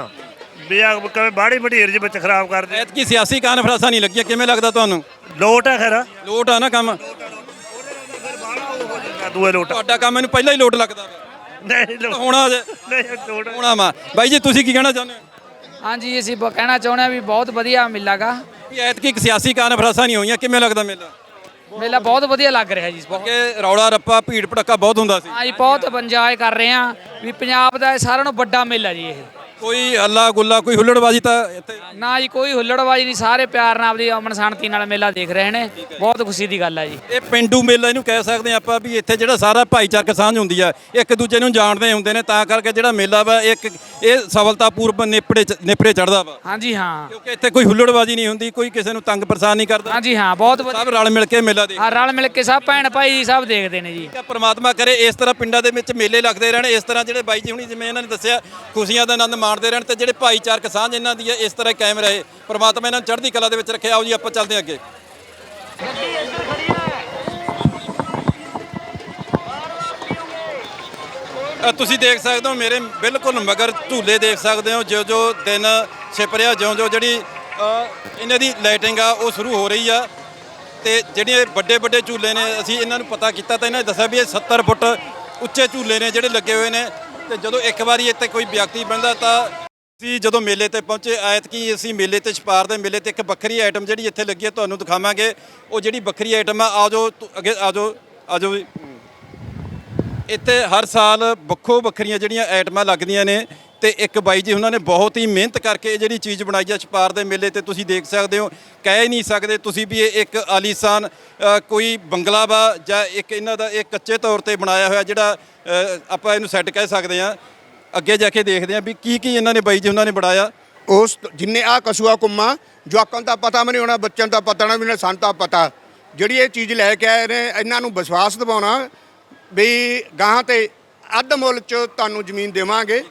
ਵੀ ਆ ਕਵੇ ਬਾੜੀ ਮਢੀਰ ਜੀ ਵਿੱਚ ਖਰਾਬ ਕਰ ਦੇ। ਐਤਕੀ ਸਿਆਸੀ ਕਾਨਫਰੰਸਾਂ ਨਹੀਂ ਲੱਗੀਆਂ। ਕਿਵੇਂ ਲੱਗਦਾ ਤੁਹਾਨੂੰ? ਲੋਟ ਆ ਖੈਰ ਲੋਟ ਆ ਨਾ ਕੰਮ? ਦੂਏ ਲੋਟ। ਤੁਹਾਡਾ ਕੰਮ ਮੈਨੂੰ ਪਹਿਲਾਂ ਹੀ ਲੋਟ ਲੱਗਦਾ ਵਾ ਨਹੀਂ ਲੋਟ ਹੋਣਾ ਜੇ। ਨਹੀਂ ਲੋਟ ਹੋਣਾ ਵਾ। ਬਾਈ ਜੀ ਤੁਸੀਂ ਕੀ ਕਹਿਣਾ ਚਾਹੁੰਦੇ ਹੋ? ਹਾਂਜੀ ਅਸੀਂ ਬ- ਕਹਿਣਾ ਚਾਹੁੰਦੇ ਹਾਂ ਵੀ ਬਹੁਤ ਵਧੀਆ ਮੇਲਾ ਗਾ। ਵੀ ਐਤਕੀ ਇੱਕ ਸਿਆਸੀ ਕਾਨਫਰੰਸਾਂ ਨਹੀਂ ਹੋਈਆਂ ਕਿਵੇਂ ਲੱਗਦਾ ਮੇਲਾ? ਮੇਲਾ ਬਹੁਤ ਵਧੀਆ ਲੱਗ ਰਿਹਾ ਜੀ ਬਹੁਤ। ਕਿ ਰੌਲਾ ਰੱਪਾ ਭੀੜ ਭੜੱਕਾ ਬਹੁਤ ਹੁੰਦਾ ਸੀ। ਹਾਂਜੀ ਬਹੁਤ ਇੰਜੋਏ ਕਰ ਰਹੇ ਹਾਂ ਵੀ ਪੰਜਾਬ ਦਾ ਇਹ ਸਾਰਿਆਂ ਨਾਲੋਂ ਵੱਡਾ ਮੇਲਾ ਜੀ ਇਹ। ਕੋਈ ਹੱਲਾ ਗੁੱਲਾ ਕੋਈ ਹੁੱਲੜਬਾਜੀ ਤਾਂ ਇੱਥੇ? ਨਾ ਜੀ ਕੋਈ ਹੁੱਲੜਬਾਜੀ ਨਹੀਂ ਸਾਰੇ ਪਿਆਰ ਨਾਲ ਆਪਦੀ ਅਮਨ ਸ਼ਾਂਤੀ ਨਾਲ ਮੇਲਾ ਦੇਖ ਰਹੇ ਨੇ। ਬਹੁਤ ਖੁਸ਼ੀ ਦੀ ਗੱਲ ਹੈ ਜੀ। ਇਹ ਪਿੰਡੂ ਮੇਲਾ ਇਹਨੂੰ ਕਹਿ ਸਕਦੇ ਆਪਾਂ ਵੀ ਇੱਥੇ ਜਿਹੜਾ ਸਾਰਾ ਭਾਈਚਾਰਕ ਸਾਂਝ ਹੁੰਦੀ ਆ ਇੱਕ ਦੂਜੇ ਨੂੰ ਜਾਣਦੇ ਹੁੰਦੇ ਨੇ ਤਾਂ ਕਰਕੇ ਜਿਹੜਾ ਮੇਲਾ ਵਾ ਇੱਕ ਇਹ ਸਫਲਤਾਪੂਰਵ ਨੇਪੜੇ ਚ- ਨੇਪਰੇ ਚੜਦਾ ਵਾ। ਹਾਂਜੀ ਹਾਂ। ਕਿਉਂਕਿ ਇੱਥੇ ਕੋਈ ਹੁੱਲੜਬਾਜੀ ਨਹੀਂ ਹੁੰਦੀ ਕੋਈ ਕਿਸੇ ਨੂੰ ਤੰਗ ਪਰੇਸ਼ਾਨ ਨਹੀਂ ਕਰਦਾ। ਹਾਂਜੀ ਹਾਂ ਬਹੁਤ ਸਭ ਰਲ ਮਿਲ ਕੇ ਮੇਲਾ ਦੇਖ ਹਾਂ ਰਲ ਮਿਲ ਕੇ ਸਭ ਭੈਣ ਭਾਈ ਸਭ ਦੇਖਦੇ ਨੇ ਜੀ। ਕਿ ਪ੍ਰਮਾਤਮਾ ਕਰੇ ਇਸ ਤਰ੍ਹਾਂ ਪਿੰਡਾਂ ਦੇ ਵਿੱਚ ਮੇਲੇ ਲੱਗਦੇ ਰਹਿਣ ਇਸ ਤਰ੍ਹਾਂ ਜਿਹੜੇ ਬਾਈ ਜੀ ਹੁਣੀ ਜਿਵੇਂ ਇਹਨਾਂ ਨੇ ਦੱਸਿਆ ਖੁਸ਼ੀਆਂ ਦਾ ਆਨੰਦ ਮਾਣਦੇ ਰਹਿਣ ਤੇ ਜਿਹੜੇ ਭਾਈਚਾਰਕ ਸਾਂਝ ਇਹਨਾਂ ਦੀ ਹੈ ਇਸ ਤਰ੍ਹਾਂ ਕਾਇਮ ਰਹੇ। ਪ੍ਰਮਾਤਮਾ ਇਹਨਾਂ ਨੂੰ ਚੜ੍ਹਦੀ ਕਲਾ ਦੇ ਵਿੱਚ ਰੱਖਿਆ ਆਓ ਜੀ ਆਪਾਂ ਚੱਲਦੇ ਅੱਗੇ। ਤੁਸੀਂ ਦੇਖ ਸਕਦੇ ਹੋ ਮੇਰੇ ਬਿਲਕੁਲ ਮਗਰ ਝੂਲੇ ਦੇਖ ਸਕਦੇ ਹੋ। ਜੋ ਜੋ ਦਿਨ ਛਿਪ ਰਿਹਾ ਜਿਉਂ ਜਿਉਂ ਜਿਹੜੀ ਇਹਨਾਂ ਦੀ ਲਾਈਟਿੰਗ ਆ ਉਹ ਸ਼ੁਰੂ ਹੋ ਰਹੀ ਆ। ਤੇ ਜਿਹੜੇ ਵੱਡੇ ਵੱਡੇ ਝੂਲੇ ਨੇ ਅਸੀਂ ਇਹਨਾਂ ਨੂੰ ਪਤਾ ਕੀਤਾ ਤਾਂ ਇਹਨਾਂ ਨੇ ਦੱਸਿਆ ਵੀ ਇਹ 70 ਫੁੱਟ ਉੱਚੇ ਝੂਲੇ ਨੇ ਜਿਹੜੇ ਲੱਗੇ ਹੋਏ ਨੇ। ਤੇ ਜਦੋਂ ਇੱਕ ਵਾਰੀ ਇੱਥੇ ਕੋਈ ਵਿਅਕਤੀ ਬਣਦਾ ਤਾਂ ਅਸੀਂ ਜਦੋਂ ਮੇਲੇ ਤੇ ਪਹੁੰਚੇ, ਐਤਕੀ ਅਸੀਂ ਮੇਲੇ ਤੇ ਛਪਾਰ ਦੇ ਮੇਲੇ ਤੇ ਇੱਕ ਵੱਖਰੀ ਆਈਟਮ ਜਿਹੜੀ ਇੱਥੇ ਲੱਗੀ ਹੈ, ਤੁਹਾਨੂੰ ਦਿਖਾਵਾਂਗੇ। ਉਹ ਜਿਹੜੀ ਵੱਖਰੀ ਆਈਟਮ ਆ ਆਜੋ ਅੱਗੇ ਆਜੋ ਆਜੋ ਵੀ। ਇੱਥੇ ਹਰ ਸਾਲ ਵੱਖੋ ਵੱਖਰੀਆਂ ਜਿਹੜੀਆਂ ਆਈਟਮਾਂ ਲੱਗਦੀਆਂ ਨੇ। ਤੇ ਇੱਕ ਬਾਈ ਜੀ ਉਹਨਾਂ ਨੇ ਬਹੁਤ ਹੀ ਮਿਹਨਤ ਕਰਕੇ ਇਹ ਜਿਹੜੀ ਚੀਜ਼ ਬਣਾਈ ਆ ਛਪਾਰ ਦੇ ਮੇਲੇ ਤੇ ਤੁਸੀਂ ਦੇਖ ਸਕਦੇ ਹੋ, ਕਹਿ ਨਹੀਂ ਸਕਦੇ ਤੁਸੀਂ ਵੀ ਇਹ ਇੱਕ ਆਲੀਸ਼ਾਨ ਕੋਈ ਬੰਗਲਾ ਵਾ ਜਾਂ ਇੱਕ ਇਹਨਾਂ ਦਾ ਇਹ ਕੱਚੇ ਤੌਰ ਤੇ ਬਣਾਇਆ ਹੋਇਆ ਜਿਹੜਾ ਆਪਾਂ ਇਹਨੂੰ ਸੈੱਟ ਕਹਿ ਸਕਦੇ ਹਾਂ। ਅੱਗੇ ਜਾ ਕੇ ਦੇਖਦੇ ਹਾਂ ਵੀ ਕੀ ਕੀ ਇਹਨਾਂ ਨੇ ਬਾਈ ਜੀ ਉਹਨਾਂ ਨੇ ਬਣਾਇਆ। ਉਸ ਜਿੰਨੇ ਆ ਕਸੂਆ ਕੁੰਮਾ, ਜਵਾਕਾਂ ਨੂੰ ਤਾਂ ਪਤਾ ਵੀ ਨਹੀਂ ਹੋਣਾ, ਬੱਚਿਆਂ ਦਾ ਪਤਾ ਨਾ ਵੀ ਨਾ ਸਾਨੂੰ ਪਤਾ। ਜਿਹੜੀ ਇਹ ਚੀਜ਼ ਲੈ ਕੇ ਆਏ ਨੇ, ਇਹਨਾਂ ਨੂੰ ਵਿਸ਼ਵਾਸ ਦਿਵਾਉਣਾ ਵੀ ਗਾਹਾਂ ਤੇ ਅੱਧ ਮੁੱਲ ਚ ਤੁਹਾਨੂੰ ਜ਼ਮੀਨ ਦੇਵਾਂਗੇ।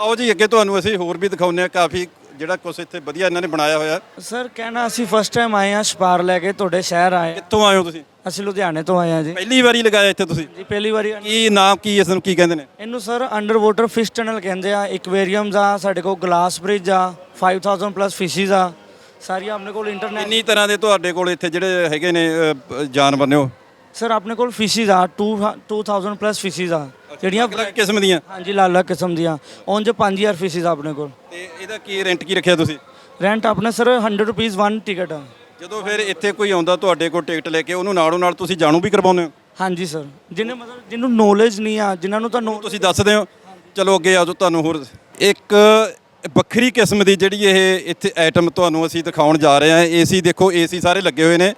ਆਓ ਜੀ ਅੱਗੇ ਤੁਹਾਨੂੰ ਅਸੀਂ ਹੋਰ ਵੀ ਦਿਖਾਉਂਦੇ ਆ ਕਾਫੀ ਜਿਹੜਾ ਕੁਝ ਇੱਥੇ ਵਧੀਆ ਇਹਨਾਂ ਨੇ ਬਣਾਇਆ ਹੋਇਆ। ਸਰ ਕਹਿਣਾ ਅਸੀਂ ਫਸਟ ਟਾਈਮ ਆਏ ਹਾਂ ਛਪਾਰ ਲੈ ਕੇ ਤੁਹਾਡੇ ਸ਼ਹਿਰ ਆਏ ਹਾਂ। ਕਿੱਥੋਂ ਆਏ ਹੋ ਤੁਸੀਂ? ਅਸੀਂ ਲੁਧਿਆਣੇ ਤੋਂ ਆਏ ਹਾਂ ਜੀ। ਪਹਿਲੀ ਵਾਰੀ ਲਗਾਇਆ ਇੱਥੇ ਤੁਸੀਂ? ਜੀ ਪਹਿਲੀ ਵਾਰੀ ਕੀ ਨਾਮ ਕੀ ਇਸ ਨੂੰ ਕੀ ਕਹਿੰਦੇ ਨੇ? ਇਹਨੂੰ sir under water fish tunnel ਕਹਿੰਦੇ ਆ ਇਕਵੇਰੀਅਮਸ ਆ ਸਾਡੇ ਕੋਲ ਗਲਾਸ ਬ੍ਰਿਜ ਆ 5000 ਪਲੱਸ ਫਿਸ਼ੀਜ਼ ਆ ਸਾਰੀਆਂ ਆਪਣੇ ਕੋਲ ਇੰਟਰਨੈਟ ਇੰਨੀ ਤਰ੍ਹਾਂ ਦੇ ਤੁਹਾਡੇ ਕੋਲ ਇੱਥੇ ਜਿਹੜੇ ਹੈਗੇ ਨੇ ਅ, ਜਾਨਵਰ ਨੇ ਉਹ? ਸਰ ਆਪਣੇ ਕੋਲ ਫਿਸ਼ੀਜ਼ ਆ 2 2000 ਪਲੱਸ ਫਿਸ਼ੀਜ਼ ਆ। ਜਿਹੜੀਆਂ ਅਲੱਗ ਕਿਸਮ ਦੀਆਂ? ਹਾਂਜੀ ਲਾਲ ਲਾਲ ਕਿਸਮ ਦੀਆਂ। ਉਂਝ 5000 ਫਿਸ਼ੀਜ਼ ਆ ਆਪਣੇ ਕੋਲ। ਤੇ ਇਹਦਾ ਕੀ ਰੈਂਟ ਕੀ ਰੱਖਿਆ ਤੁਸੀਂ? ਰੈਂਟ ਆਪਣੇ ਸਰ 100 ਰੁਪੀਸ ਵਨ ਟਿਕਟ ਆ। ਜਦੋਂ ਫਿਰ ਇੱਥੇ ਕੋਈ ਆਉਂਦਾ ਤੁਹਾਡੇ ਕੋਲ ਟਿਕਟ ਲੈ ਕੇ ਉਹਨੂੰ ਨਾਲੋਂ ਨਾਲ ਤੁਸੀਂ ਜਾਣੂ ਵੀ ਕਰਵਾਉਂਦੇ ਹੋ? ਹਾਂਜੀ ਸਰ। ਜਿਹਨੇ ਮਤਲਬ ਜਿਹਨੂੰ ਨੋਲੇਜ ਨਹੀਂ ਆ ਜਿਨ੍ਹਾਂ ਨੂੰ ਤੁਹਾਨੂੰ ਤੁਸੀਂ ਦੱਸਦੇ ਹੋ? ਚਲੋ ਅੱਗੇ ਆਜੋ ਤੁਹਾਨੂੰ ਹੋਰ। ਇੱਕ ਵੱਖਰੀ ਕਿਸਮ ਦੀ ਜਿਹੜੀ ਇਹ ਇੱਥੇ ਆਈਟਮ ਤੁਹਾਨੂੰ ਅਸੀਂ ਦਿਖਾਉਣ ਜਾ ਰਹੇ ਹਾਂ ਏਸੀ ਦੇਖੋ ਏਸੀ ਸਾਰੇ ਲੱਗੇ ਹੋਏ ਨੇ।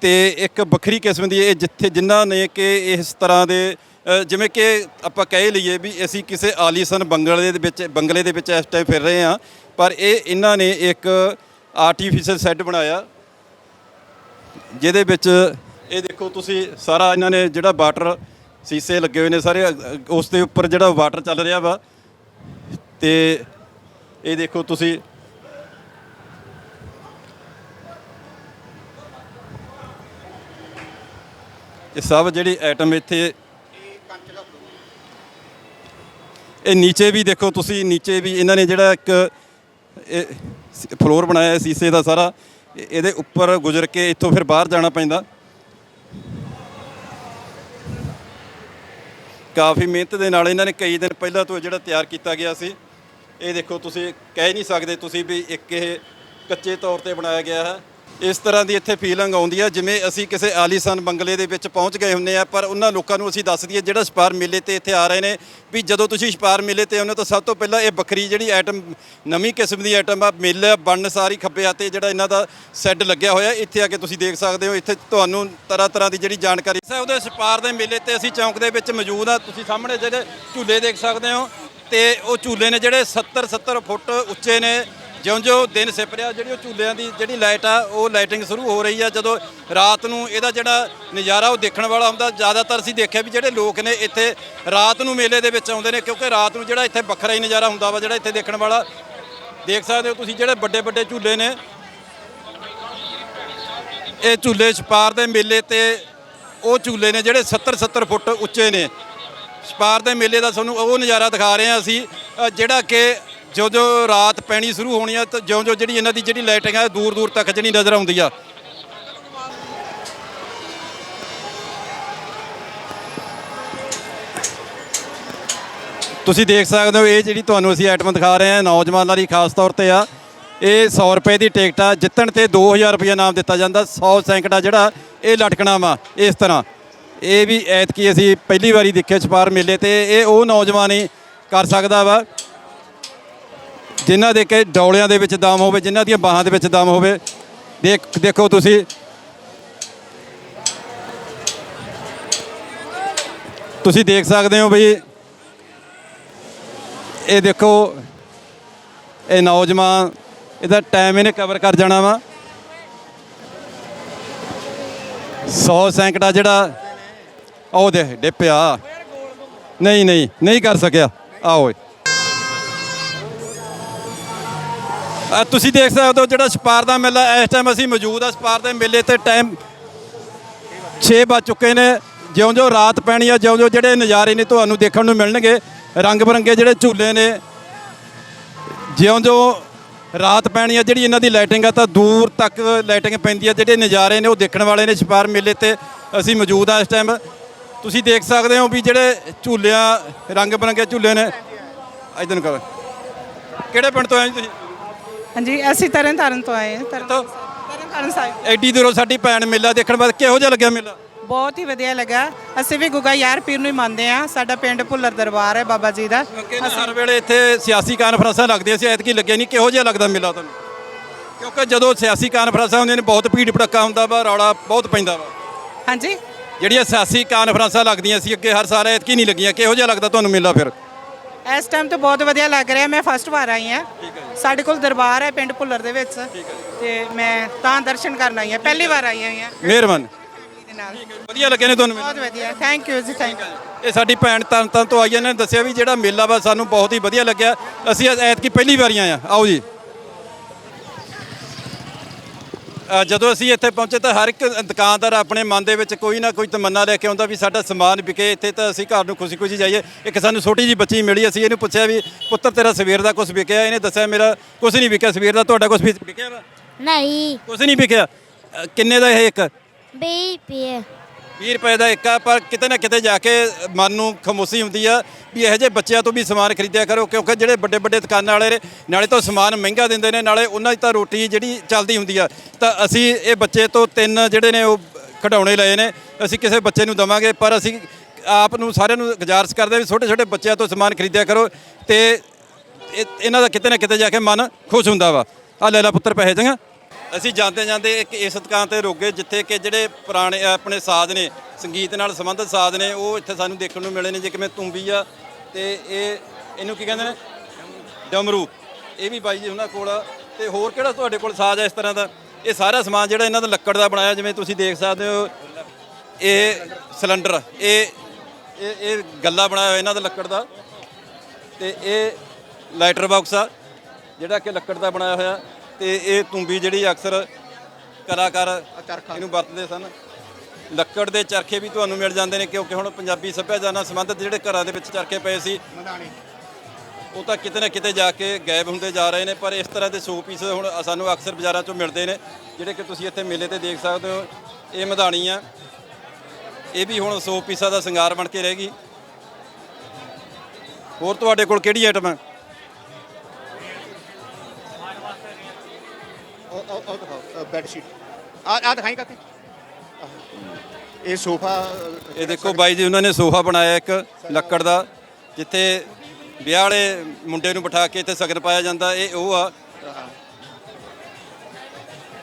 ਤੇ ਇੱਕ ਵੱਖਰੀ ਕਿਸਮ ਦੀ ਇਹ ਜਿੱਥੇ ਜਿਨ੍ਹਾਂ ਨੇ ਕਿ ਇਸ ਤਰ੍ਹਾਂ ਦੇ ਅ, ਜਿਵੇਂ ਕਿ ਆਪਾਂ ਕਹਿ ਲਈਏ ਵੀ ਅਸੀਂ ਕਿਸੇ ਆਲੀਸਨ ਬੰਗਲੇ ਦੇ ਵਿੱਚ ਬੰਗਲੇ ਦੇ ਵਿੱਚ ਇਸ ਟਾਈਮ ਫਿਰ ਰਹੇ ਹਾਂ ਪਰ ਇਹ ਇਹਨਾਂ ਨੇ ਇੱਕ ਆਰਟੀਫੀਸ਼ੀਅਲ ਸੈੱਟ ਬਣਾਇਆ ਜਿਹਦੇ ਵਿੱਚ ਇਹ ਦੇਖੋ ਤੁਸੀਂ ਸਾਰਾ ਇਹਨਾਂ ਨੇ ਜਿਹੜਾ ਵਾਟਰ ਸੀਸੇ ਲੱਗੇ ਹੋਏ ਨੇ ਸਾਰੇ ਅ- ਅ- ਉਸ ਦੇ ਉੱਪਰ ਜਿਹੜਾ ਵਾਟਰ ਚੱਲ ਰਿਹਾ ਵਾ ਤੇ ਇਹ ਦੇਖੋ ਤੁਸੀਂ ਇਹ ਸਭ ਜਿਹੜੀ ਆਈਟਮ ਇੱਥੇ ਇਹ ਨੀਚੇ ਵੀ ਦੇਖੋ ਤੁਸੀਂ, ਨੀਚੇ ਵੀ ਇਹਨਾਂ ਨੇ ਜਿਹੜਾ ਇੱਕ, ਇਹ ਫਲੋਰ ਬਣਾਇਆ ਹੈ ਸੀਸੇ ਦਾ ਸਾਰਾ ਇਹਦੇ ਉੱਪਰ ਗੁਜ਼ਰ ਕੇ ਇੱਥੋਂ ਫਿਰ ਬਾਹਰ ਜਾਣਾ ਪੈਂਦਾ। ਕਾਫੀ ਮਿਹਨਤ ਦੇ ਨਾਲ ਇਹਨਾਂ ਨੇ ਕਈ ਦਿਨ ਪਹਿਲਾਂ ਤੋਂ ਇਹ ਜਿਹੜਾ ਤਿਆਰ ਕੀਤਾ ਗਿਆ ਸੀ। ਇਹ ਦੇਖੋ ਤੁਸੀਂ, ਕਹਿ ਨਹੀਂ ਸਕਦੇ ਤੁਸੀਂ ਵੀ ਇੱਕ ਇਹ ਕੱਚੇ ਤੌਰ ਤੇ ਬਣਾਇਆ ਗਿਆ ਹੈ। ਇਸ ਤਰ੍ਹਾਂ ਦੀ ਇੱਥੇ ਫੀਲਿੰਗ ਆਉਂਦੀ ਹੈ ਜਿਵੇਂ ਅਸੀਂ ਕਿਸੇ ਆਲੀਸ਼ਾਨ ਬੰਗਲੇ ਦੇ ਵਿੱਚ ਪਹੁੰਚ ਗਏ ਹੁੰਨੇ ਆ, ਪਰ ਉਹਨਾਂ ਲੋਕਾਂ ਨੂੰ ਅਸੀਂ ਦੱਸ ਦਈਏ ਜਿਹੜਾ ਛਪਾਰ ਮੇਲੇ ਤੇ ਇੱਥੇ ਆ ਰਹੇ ਨੇ, ਵੀ ਜਦੋਂ ਤੁਸੀਂ ਛਪਾਰ ਮੇਲੇ ਤੇ ਆਉਂਦੇ ਹੋ ਤਾਂ ਸਭ ਤੋਂ ਪਹਿਲਾਂ ਇਹ ਵੱਖਰੀ ਜਿਹੜੀ ਆਈਟਮ ਨਵੀਂ ਕਿਸਮ ਦੀ ਆਈਟਮ ਆ, ਮੇਲੇ ਬਣਨ ਸਾਰੀ ਖੱਬੇ ਹੱਥੇ ਜਿਹੜਾ ਇਹਨਾਂ ਦਾ ਸੈੱਡ ਲੱਗਿਆ ਹੋਇਆ, ਇੱਥੇ ਆ ਕੇ ਤੁਸੀਂ ਦੇਖ ਸਕਦੇ ਹੋ, ਇੱਥੇ ਤੁਹਾਨੂੰ ਤਰ੍ਹਾਂ ਤਰ੍ਹਾਂ ਦੀ ਜਿਹੜੀ ਜਾਣਕਾਰੀ ਸਰ ਉਹਦੇ ਛਪਾਰ ਦੇ ਮੇਲੇ ਤੇ ਅਸੀਂ ਚੌਂਕ ਦੇ ਵਿੱਚ ਮੌਜੂਦ ਆ, ਤੁਸੀਂ ਸਾਹਮਣੇ ਜਿਹੜੇ ਝੂਲੇ ਦੇਖ ਸਕਦੇ ਹੋ, ਤੇ ਉਹ ਝੂਲੇ ਨੇ ਜਿਹੜੇ 70 70 ਫੁੱਟ ਉੱਚੇ ਨੇ ਜਿਉਂ-ਜਿਉਂ ਦਿਨ ਸਿਪ ਰਿਹਾ ਜਿਹੜੀ ਉਹ ਝੂਲਿਆਂ ਦੀ ਜਿਹੜੀ ਲਾਈਟ ਆ, ਉਹ ਲਾਈਟਿੰਗ ਸ਼ੁਰੂ ਹੋ ਰਹੀ ਆ। ਜਦੋਂ ਰਾਤ ਨੂੰ ਇਹਦਾ ਜਿਹੜਾ ਨਜ਼ਾਰਾ ਉਹ ਦੇਖਣ ਵਾਲਾ ਹੁੰਦਾ, ਜ਼ਿਆਦਾਤਰ ਅਸੀਂ ਦੇਖਿਆ ਵੀ ਜਿਹੜੇ ਲੋਕ ਨੇ ਇੱਥੇ ਰਾਤ ਨੂੰ ਮੇਲੇ ਦੇ ਵਿੱਚ ਆਉਂਦੇ ਨੇ, ਕਿਉਂਕਿ ਰਾਤ ਨੂੰ ਜਿਹੜਾ ਇੱਥੇ ਵੱਖਰਾ ਹੀ ਨਜ਼ਾਰਾ ਹੁੰਦਾ ਵਾ, ਜਿਹੜਾ ਇੱਥੇ ਦੇਖਣ ਵਾਲਾ। ਦੇਖ ਸਕਦੇ ਹੋ ਤੁਸੀਂ ਜਿਹੜੇ ਵੱਡੇ ਵੱਡੇ ਝੂਲੇ ਨੇ। ਇਹ ਝੂਲੇ ਛਪਾਰ ਦੇ ਮੇਲੇ ਤੇ ਉਹ ਝੂਲੇ ਨੇ ਜਿਹੜੇ 70 70 ਫੁੱਟ ਉੱਚੇ ਨੇ। ਛਪਾਰ ਦੇ ਮੇਲੇ ਦਾ ਤੁਹਾਨੂੰ ਉਹ ਨਜ਼ਾਰਾ ਦਿਖਾ ਰਹੇ ਹਾਂ ਅਸੀਂ ਜਿਹੜਾ ਕਿ ਜੋ ਜੋ ਰਾਤ ਪੈਣੀ ਸ਼ੁਰੂ ਹੋਣੀ ਆ ਤਾਂ ਜਿਉਂ ਜਿਉਂ ਜਿਹੜੀ ਇਹਨਾਂ ਦੀ ਜਿਹੜੀ ਲਾਈਟਿੰਗ ਆ ਦੂਰ ਦੂਰ ਤੱਕ ਜਿਹੜੀ ਨਜ਼ਰ ਆਉਂਦੀ ਆ। ਤੁਸੀਂ ਦੇਖ ਸਕਦੇ ਹੋ, ਇਹ ਜਿਹੜੀ ਤੁਹਾਨੂੰ ਅਸੀਂ ਆਈਟਮ ਦਿਖਾ ਰਹੇ ਹਾਂ ਨੌਜਵਾਨਾਂ ਦੀ ਖਾਸ ਤੌਰ ਤੇ ਆ, ਇਹ 100 ਰੁਪਏ ਦੀ ਟਿਕਟ ਆ, ਜਿੱਤਣ ਤੇ 2000 ਰੁਪਏ ਨਾਮ ਦਿੱਤਾ ਜਾਂਦਾ 100 ਸੈਂਕੜਾ ਜਿਹੜਾ ਇਹ ਲਟਕਣਾ ਵਾ, ਇਸ ਤਰ੍ਹਾਂ। ਇਹ ਵੀ ਐਤਕੀ ਅਸੀਂ ਪਹਿਲੀ ਵਾਰੀ ਦੇਖਿਆ, ਛਪਾਰ ਮੇਲੇ ਤੇ ਇਹ ਉਹ ਨੌਜਵਾਨ ਹੀ ਕਰ ਸਕਦਾ ਵਾ। ਜਿਨ੍ਹਾਂ ਦੇ ਕੇ ਡੌਲਿਆਂ ਦੇ ਵਿੱਚ ਦਮ ਹੋਵੇ, ਜਿਨ੍ਹਾਂ ਦੀਆਂ ਬਾਹਾਂ ਦੇ ਵਿੱਚ ਦਮ ਹੋਵੇ, ਦੇਖ, ਦੇਖੋ ਤੁਸੀਂ। ਤੁਸੀਂ ਦੇਖ ਸਕਦੇ ਹੋ ਬਈ, ਇਹ ਦੇਖੋ, ਇਹ ਨੌਜਵਾਨ, ਇਹਦਾ ਟਾਈਮ ਇਹਨੇ ਕਵਰ ਕਰ ਜਾਣਾ ਵਾ। 100 ਸੈਂਕੜਾ ਜਿਹੜਾ, ਉਹ ਦੇ ਡਿੱਪਿਆ ਨਹੀਂ ਨਹੀਂ ਨਹੀਂ ਕਰ ਸਕਿਆ। ਆਓ ਓਏ ਤੁਸੀਂ ਦੇਖ ਸਕਦੇ ਹੋ ਜਿਹੜਾ ਛਪਾਰ ਦਾ ਮੇਲਾ ਇਸ ਟਾਈਮ ਅਸੀਂ ਮੌਜੂਦ ਆ ਛਪਾਰ ਦੇ ਮੇਲੇ ਤੇ ਟਾਈਮ 6 ਵੱਜ ਚੁੱਕੇ ਨੇ। ਜਿਉਂ-ਜਿਉਂ ਰਾਤ ਪੈਣੀ ਆ, ਜਿਉਂ-ਜਿਉਂ ਜਿਹੜੇ ਨਜ਼ਾਰੇ ਨੇ ਤੁਹਾਨੂੰ ਦੇਖਣ ਨੂੰ ਮਿਲਣਗੇ, ਰੰਗ ਬਰੰਗੇ ਜਿਹੜੇ ਝੂਲੇ ਨੇ, ਜਿਉਂ-ਜਿਉਂ ਰਾਤ ਪੈਣੀ ਆ, ਜਿਹੜੀ ਇਹਨਾਂ ਦੀ ਲਾਈਟਿੰਗ ਆ, ਤਾਂ ਦੂਰ ਤੱਕ ਲਾਈਟਿੰਗ ਪੈਂਦੀ ਆ। ਜਿਹੜੇ ਨਜ਼ਾਰੇ ਨੇ ਉਹ ਦੇਖਣ ਵਾਲੇ ਨੇ ਛਪਾਰ ਮੇਲੇ ਤੇ ਅਸੀਂ ਮੌਜੂਦ ਆ ਇਸ ਟਾਈਮ ਤੁਸੀਂ ਦੇਖ ਸਕਦੇ ਹੋ ਵੀ ਜਿਹੜੇ ਝੂਲਿਆਂ, ਰੰਗ ਬਰੰਗੇ ਝੂਲੇ ਨੇ। ਇਧਰ ਨੂੰ ਕਰ। ਕਿਹੜੇ ਪਿੰਡ ਤੋਂ ਆਏ ਜੀ ਤੁਸੀਂ? ਹਾਂਜੀ ਅਸੀਂ ਤਰਨ ਤਾਰਨ ਤੋਂ ਆਏ ਹਾਂ ਤਰਨ ਤੋਂ ਤਾਰਨ ਸਾਹਿਬ। ਐਡੀ ਦੂਰੋਂ ਸਾਡੀ ਭੈਣ ਮੇਲਾ ਦੇਖਣ ਬਾਅਦ ਕਿਹੋ ਜਿਹਾ ਲੱਗਿਆ ਮੇਲਾ? ਬਹੁਤ ਹੀ ਵਧੀਆ ਲੱਗਾ। ਅਸੀਂ ਵੀ ਗੁੱਗਾ ਯਾਰ ਪੀਰ ਨੂੰ ਹੀ ਮੰਨਦੇ ਆ ਸਾਡਾ ਪਿੰਡ ਭੁੱਲਰ ਦਰਬਾਰ ਹੈ ਬਾਬਾ ਜੀ ਦਾ। ਹਰ ਵੇਲੇ ਇੱਥੇ ਸਿਆਸੀ ਕਾਨਫਰੰਸਾਂ ਲੱਗਦੀਆਂ ਸੀ ਐਤਕੀ ਲੱਗਿਆ ਨਹੀਂ ਕਿਹੋ ਜਿਹਾ ਲੱਗਦਾ ਮੇਲਾ ਤੁਹਾਨੂੰ? ਕਿਉਂਕਿ ਜਦੋਂ ਸਿਆਸੀ ਕਾਨਫਰੰਸਾਂ ਹੁੰਦੀਆਂ ਨੇ ਬਹੁਤ ਭੀੜ ਭੜੱਕਾ ਹੁੰਦਾ ਵਾ ਰੌਲਾ ਬਹੁਤ ਪੈਂਦਾ ਵਾ। ਹਾਂਜੀ। ਜਿਹੜੀਆਂ ਸਿਆਸੀ ਕਾਨਫਰੰਸਾਂ ਲੱਗਦੀਆਂ ਸੀ ਅੱਗੇ ਹਰ ਸਾਲ ਐਤਕੀ ਨਹੀਂ ਲੱਗੀਆਂ। ਕਿਹੋ ਜਿਹਾ ਲੱਗਦਾ ਤੁਹਾਨੂੰ ਮੇਲਾ ਫਿਰ? ਇਸ ਟਾਈਮ ਤੇ ਬਹੁਤ ਵਧੀਆ ਲੱਗ ਰਿਹਾ ਮੈਂ ਫਸਟ ਵਾਰ ਆਈ ਹਾਂ। ਸਾਡੇ ਕੋਲ ਦਰਬਾਰ ਹੈ ਪਿੰਡ ਭੁੱਲਰ ਦੇ ਵਿੱਚ। ਤੇ ਮੈਂ ਤਾਂ ਦਰਸ਼ਨ ਕਰਨ ਆਈ ਹਾਂ ਪਹਿਲੀ ਵਾਰ ਆਈ ਹਾਂ। ਮਿਹਰਬਾਨੀ। ਦੇ ਨਾਲ। ਵਧੀਆ ਲੱਗੇ ਨੇ ਤੁਹਾਨੂੰ? ਬਹੁਤ ਵਧੀਆ। Thank you ji thank you ਇਹ ਸਾਡੀ ਭੈਣ ਤਨ ਤਨ ਤੋਂ ਆਈ ਇਹਨਾਂ ਨੇ ਦੱਸਿਆ ਵੀ ਜਿਹੜਾ ਮੇਲਾ ਵਾ ਸਾਨੂੰ ਬਹੁਤ ਹੀ ਵਧੀਆ ਲੱਗਿਆ। ਅਸੀਂ ਐਤਕੀ ਪਹਿਲੀ ਵਾਰੀ ਆਏ ਆ ਆਓ ਜੀ। ਅ, ਜਦੋਂ ਅਸੀਂ ਇੱਥੇ ਪਹੁੰਚੇ ਤਾਂ ਹਰ ਇੱਕ ਦੁਕਾਨਦਾਰ ਆਪਣੇ ਮਨ ਦੇ ਵਿੱਚ ਕੋਈ ਨਾ ਕੋਈ ਤਮੰਨਾ ਲੈ ਕੇ ਆਉਂਦਾ ਵੀ ਸਾਡਾ ਸਮਾਨ ਵਿਕੇ। ਇੱਥੇ ਤਾਂ ਅਸੀਂ ਘਰ ਨੂੰ ਖੁਸ਼ੀ-ਖੁਸ਼ੀ ਜਾਈਏ। ਇੱਕ ਸਾਨੂੰ ਛੋਟੀ ਜੀ ਬੱਚੀ ਮਿਲੀ ਅਸੀਂ ਇਹਨੂੰ ਪੁੱਛਿਆ ਵੀ ਪੁੱਤਰ ਤੇਰਾ ਸਵੇਰ ਦਾ ਕੁਝ ਵਿਕਿਆ? ਇਹਨੇ ਦੱਸਿਆ ਮੇਰਾ ਕੁਝ ਨਹੀਂ ਵਿਕਿਆ ਸਵੇਰ ਦਾ ਤੁਹਾਡਾ ਕੁਝ ਵਿਕਿਆ ਵਾ? ਨਹੀਂ। ਕੁਝ ਨਹੀਂ ਵਿਕਿਆ। ਅ, ਕਿੰਨੇ ਦਾ ਇਹ ਇੱਕ? ਬੀ ਪੀ 20 ਰੁਪਏ ਦਾ ਇੱਕ ਆ, ਪਰ ਕਿਤੇ ਨਾ ਕਿਤੇ ਜਾ ਕੇ ਮਨ ਨੂੰ ਖਮੋਸੀ ਹੁੰਦੀ ਆ ਵੀ ਇਹੋ ਜਿਹੇ ਬੱਚਿਆਂ ਤੋਂ ਵੀ ਸਮਾਨ ਖਰੀਦਿਆ ਕਰੋ, ਕਿਉਂਕਿ ਜਿਹੜੇ ਵੱਡੇ ਵੱਡੇ ਦੁਕਾਨਾਂ ਵਾਲੇ ਨੇ, ਨਾਲੇ ਤਾਂ ਸਮਾਨ ਮਹਿੰਗਾ ਦਿੰਦੇ ਨੇ, ਨਾਲੇ ਉਹਨਾਂ ਦੀ ਤਾਂ ਰੋਟੀ ਜਿਹੜੀ ਚੱਲਦੀ ਹੁੰਦੀ ਆ। ਤਾਂ ਅਸੀਂ ਇਹ ਬੱਚੇ ਤੋਂ ਤਿੰਨ ਜਿਹੜੇ ਨੇ ਉਹ ਖਿਡੌਣੇ ਲਏ ਨੇ, ਅਸੀਂ ਕਿਸੇ ਬੱਚੇ ਨੂੰ ਦਵਾਂਗੇ, ਪਰ ਅਸੀਂ ਆਪ ਨੂੰ ਸਾਰਿਆਂ ਨੂੰ ਗੁਜ਼ਾਰਿਸ਼ ਕਰਦੇ ਵੀ ਛੋਟੇ ਛੋਟੇ ਬੱਚਿਆਂ ਤੋਂ ਸਮਾਨ ਖਰੀਦਿਆ ਕਰੋ ਤੇ ਇਹ- ਇਹਨਾਂ ਦਾ ਕਿਤੇ ਨਾ ਕਿਤੇ ਜਾ ਕੇ ਮਨ ਖੁਸ਼ ਹੁੰਦਾ ਵਾ। ਆ ਲੈ ਲੈ ਪੁੱਤਰ, ਪੈਸੇ ਚੰਗਾ। ਅਸੀਂ ਜਾਂਦੇ ਜਾਂਦੇ ਇੱਕ ਇਸ ਦੁਕਾਨ ਤੇ ਰੁਕੇ ਜਿੱਥੇ ਕਿ ਜਿਹੜੇ ਪੁਰਾਣੇ ਆਪਣੇ ਸਾਜ਼ ਨੇ, ਸੰਗੀਤ ਨਾਲ ਸੰਬੰਧਿਤ ਸਾਜ਼ ਨੇ, ਉਹ ਇੱਥੇ ਸਾਨੂੰ ਦੇਖਣ ਨੂੰ ਮਿਲੇ ਨੇ ਜਿਵੇਂ ਤੁੰਬੀ ਆ, ਤੇ ਇਹ, ਇਹਨੂੰ ਕੀ ਕਹਿੰਦੇ ਨੇ? ਡਮਰੂ। ਇਹ ਵੀ ਬਾਈ ਜੀ ਉਹਨਾਂ ਕੋਲ ਆ। ਤੇ ਹੋਰ ਕਿਹੜਾ ਤੁਹਾਡੇ ਕੋਲ ਸਾਜ਼ ਆ ਇਸ ਤਰ੍ਹਾਂ ਦਾ? ਇਹ ਸਾਰਾ ਸਮਾਨ ਜਿਹੜਾ ਇਹਨਾਂ ਦਾ ਲੱਕੜ ਦਾ ਬਣਾਇਆ, ਜਿਵੇਂ ਤੁਸੀਂ ਦੇਖ ਸਕਦੇ ਹੋ, ਇਹ ਸਿਲੰਡਰ ਇਹ ਇਹ ਇਹ ਗੱਲਾ ਬਣਾਇਆ ਹੋਇਆ ਇਹਨਾਂ ਦਾ ਲੱਕੜ ਦਾ। ਤੇ ਇਹ ਲਾਈਟਰ ਬਾਕਸ ਆ, ਜਿਹੜਾ ਕਿ ਲੱਕੜ ਦਾ ਬਣਾਇਆ ਹੋਇਆ। ਤੇ ਇਹ ਤੁੰਬੀ ਜਿਹੜੀ ਅਕਸਰ ਕਲਾਕਾਰ ਇਹਨੂੰ ਵਰਤਦੇ ਸਨ। ਲੱਕੜ ਦੇ ਚਰਖੇ ਵੀ ਤੁਹਾਨੂੰ ਮਿਲ ਜਾਂਦੇ ਨੇ ਕਿਉਂਕਿ ਹੁਣ ਪੰਜਾਬੀ ਸੱਭਿਆਚਾਰ ਨਾਲ ਸੰਬੰਧਿਤ ਜਿਹੜੇ ਘਰਾਂ ਦੇ ਵਿੱਚ ਚਰਖੇ ਪਏ ਸੀ ਉਹ ਤਾਂ ਕਿਤੇ ਨਾ ਕਿਤੇ ਜਾ ਕੇ ਗਾਇਬ ਹੁੰਦੇ ਜਾ ਰਹੇ ਨੇ ਪਰ ਇਸ ਤਰ੍ਹਾਂ ਦੇ ਸ਼ੋ ਪੀਸ ਹੁਣ ਸਾਨੂੰ ਅਕਸਰ ਬਾਜ਼ਾਰਾਂ 'ਚੋਂ ਮਿਲਦੇ ਨੇ ਜਿਹੜੇ ਕਿ ਤੁਸੀਂ ਇੱਥੇ ਮੇਲੇ ਤੇ ਦੇਖ ਸਕਦੇ ਹੋ। ਇਹ ਮਧਾਣੀ ਆ ਇਹ ਵੀ ਹੁਣ ਸ਼ੋ ਪੀਸਾਂ ਦਾ ਸ਼ਿੰਗਾਰ ਬਣ ਕੇ ਰਹਿ ਗਈ। ਹੋਰ ਤੁਹਾਡੇ ਕੋਲ ਕਿਹੜੀ ਆਈਟਮ ਹੈ? ਉਹ ਉਹ ਉਹ ਦਿਖਾਓ ਬੈੱਡ ਸ਼ੀਟ ਆ ਆ ਦਿਖਾਈ ਕਾਤੇ ਇਹ ਸੋਫਾ ਇਹ ਦੇਖੋ ਬਾਈ ਜੀ ਉਹਨਾਂ ਨੇ ਸੋਫਾ ਬਣਾਇਆ ਇੱਕ ਲੱਕੜ ਦਾ ਜਿੱਥੇ ਵਿਆਹ ਵਾਲੇ ਮੁੰਡੇ ਨੂੰ ਬਿਠਾ ਕੇ ਇੱਥੇ ਸਗਨ ਪਾਇਆ ਜਾਂਦਾ ਇਹ ਉਹ ਆ।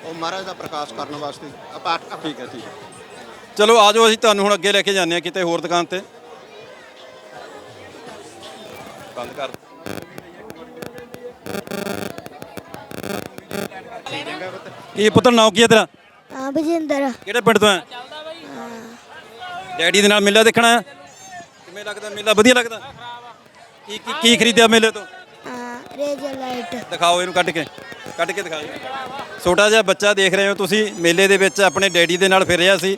ਉਹ ਮਹਾਰਾਜ ਦਾ ਪ੍ਰਕਾਸ਼ ਕਰਨ ਵਾਸਤੇ ਪਾਠ ਠੀਕ ਹੈ ਠੀਕ ਹੈ। ਚਲੋ ਆ ਜਾਓ ਅਸੀਂ ਤੁਹਾਨੂੰ ਹੁਣ ਅੱਗੇ ਲੈ ਕੇ ਜਾਂਦੇ ਹਾਂ ਕਿਤੇ ਹੋਰ ਦੁਕਾਨ ਤੇ। ਬੰਦ ਕਰ ਕੀ ਪੁੱਤਰ ਨਾਮ ਕੀ ਹੈ ਤੇਰਾ? ਹਾਂ ਬਜਿੰਦਰ। ਕਿਹੜੇ ਪਿੰਡ ਤੋਂ ਹੈ? ਡੈਡੀ ਦੇ ਨਾਲ ਮੇਲਾ ਦੇਖਣਾ ਹੈ? ਕਿਵੇਂ ਲੱਗਦਾ ਮੇਲਾ? ਵਧੀਆ ਲੱਗਦਾ? ਕੀ ਕੀ ਕੀ ਖਰੀਦਿਆ ਮੇਲੇ ਤੋਂ? ਹਾਂ ਰੇਜਰ ਲਾਈਟ। ਦਿਖਾਓ ਇਹਨੂੰ ਕੱਢ ਕੇ। ਕੱਢ ਕੇ ਦਿਖਾਓ। ਛੋਟਾ ਜਿਹਾ ਬੱਚਾ ਦੇਖ ਰਹੇ ਹੋ ਤੁਸੀਂ। ਮੇਲੇ ਦੇ ਵਿੱਚ ਆਪਣੇ ਡੈਡੀ ਦੇ ਨਾਲ ਫਿਰ ਰਿਹਾ ਸੀ।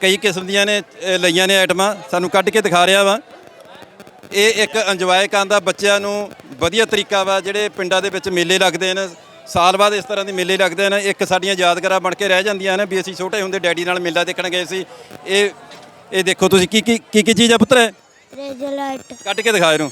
ਕਈ ਕਿਸਮ ਦੀਆਂ ਨੇ ਅ, ਲਈਆਂ ਨੇ ਆਈਟਮਾਂ। ਸਾਨੂੰ ਕੱਢ ਕੇ ਦਿਖਾ ਰਿਹਾ ਵਾ। ਇਹ ਇੱਕ ਇੰਜੋਏ ਕਰਨ ਦਾ ਬੱਚਿਆਂ ਨੂੰ ਵਧੀਆ ਤਰੀਕਾ ਵਾ। ਜਿਹੜੇ ਪਿੰਡਾਂ ਦੇ ਵਿੱਚ ਮੇਲੇ ਲੱਗਦੇ ਨੇ ਸਾਲ ਬਾਅਦ ਇਸ ਤਰ੍ਹਾਂ ਦੇ ਮੇਲੇ ਲੱਗਦੇ ਨੇ ਇੱਕ ਸਾਡੀਆਂ ਯਾਦਗਾਰਾਂ ਬਣ ਕੇ ਰਹਿ ਜਾਂਦੀਆਂ ਨੇ ਵੀ ਅਸੀਂ ਛੋਟੇ ਹੁੰਦੇ ਡੈਡੀ ਨਾਲ ਮੇਲਾ ਦੇਖਣ ਗਏ ਸੀ। ਇਹ ਇਹ ਦੇਖੋ ਤੁਸੀਂ ਕੀ ਕੀ ਕੀ ਕੀ ਚੀਜ਼ ਆ ਪੁੱਤਰ? ਰੇਜਰ ਲਾਈਟ ਕੱਢ ਕੇ ਦਿਖਾ ਇਹਨੂੰ।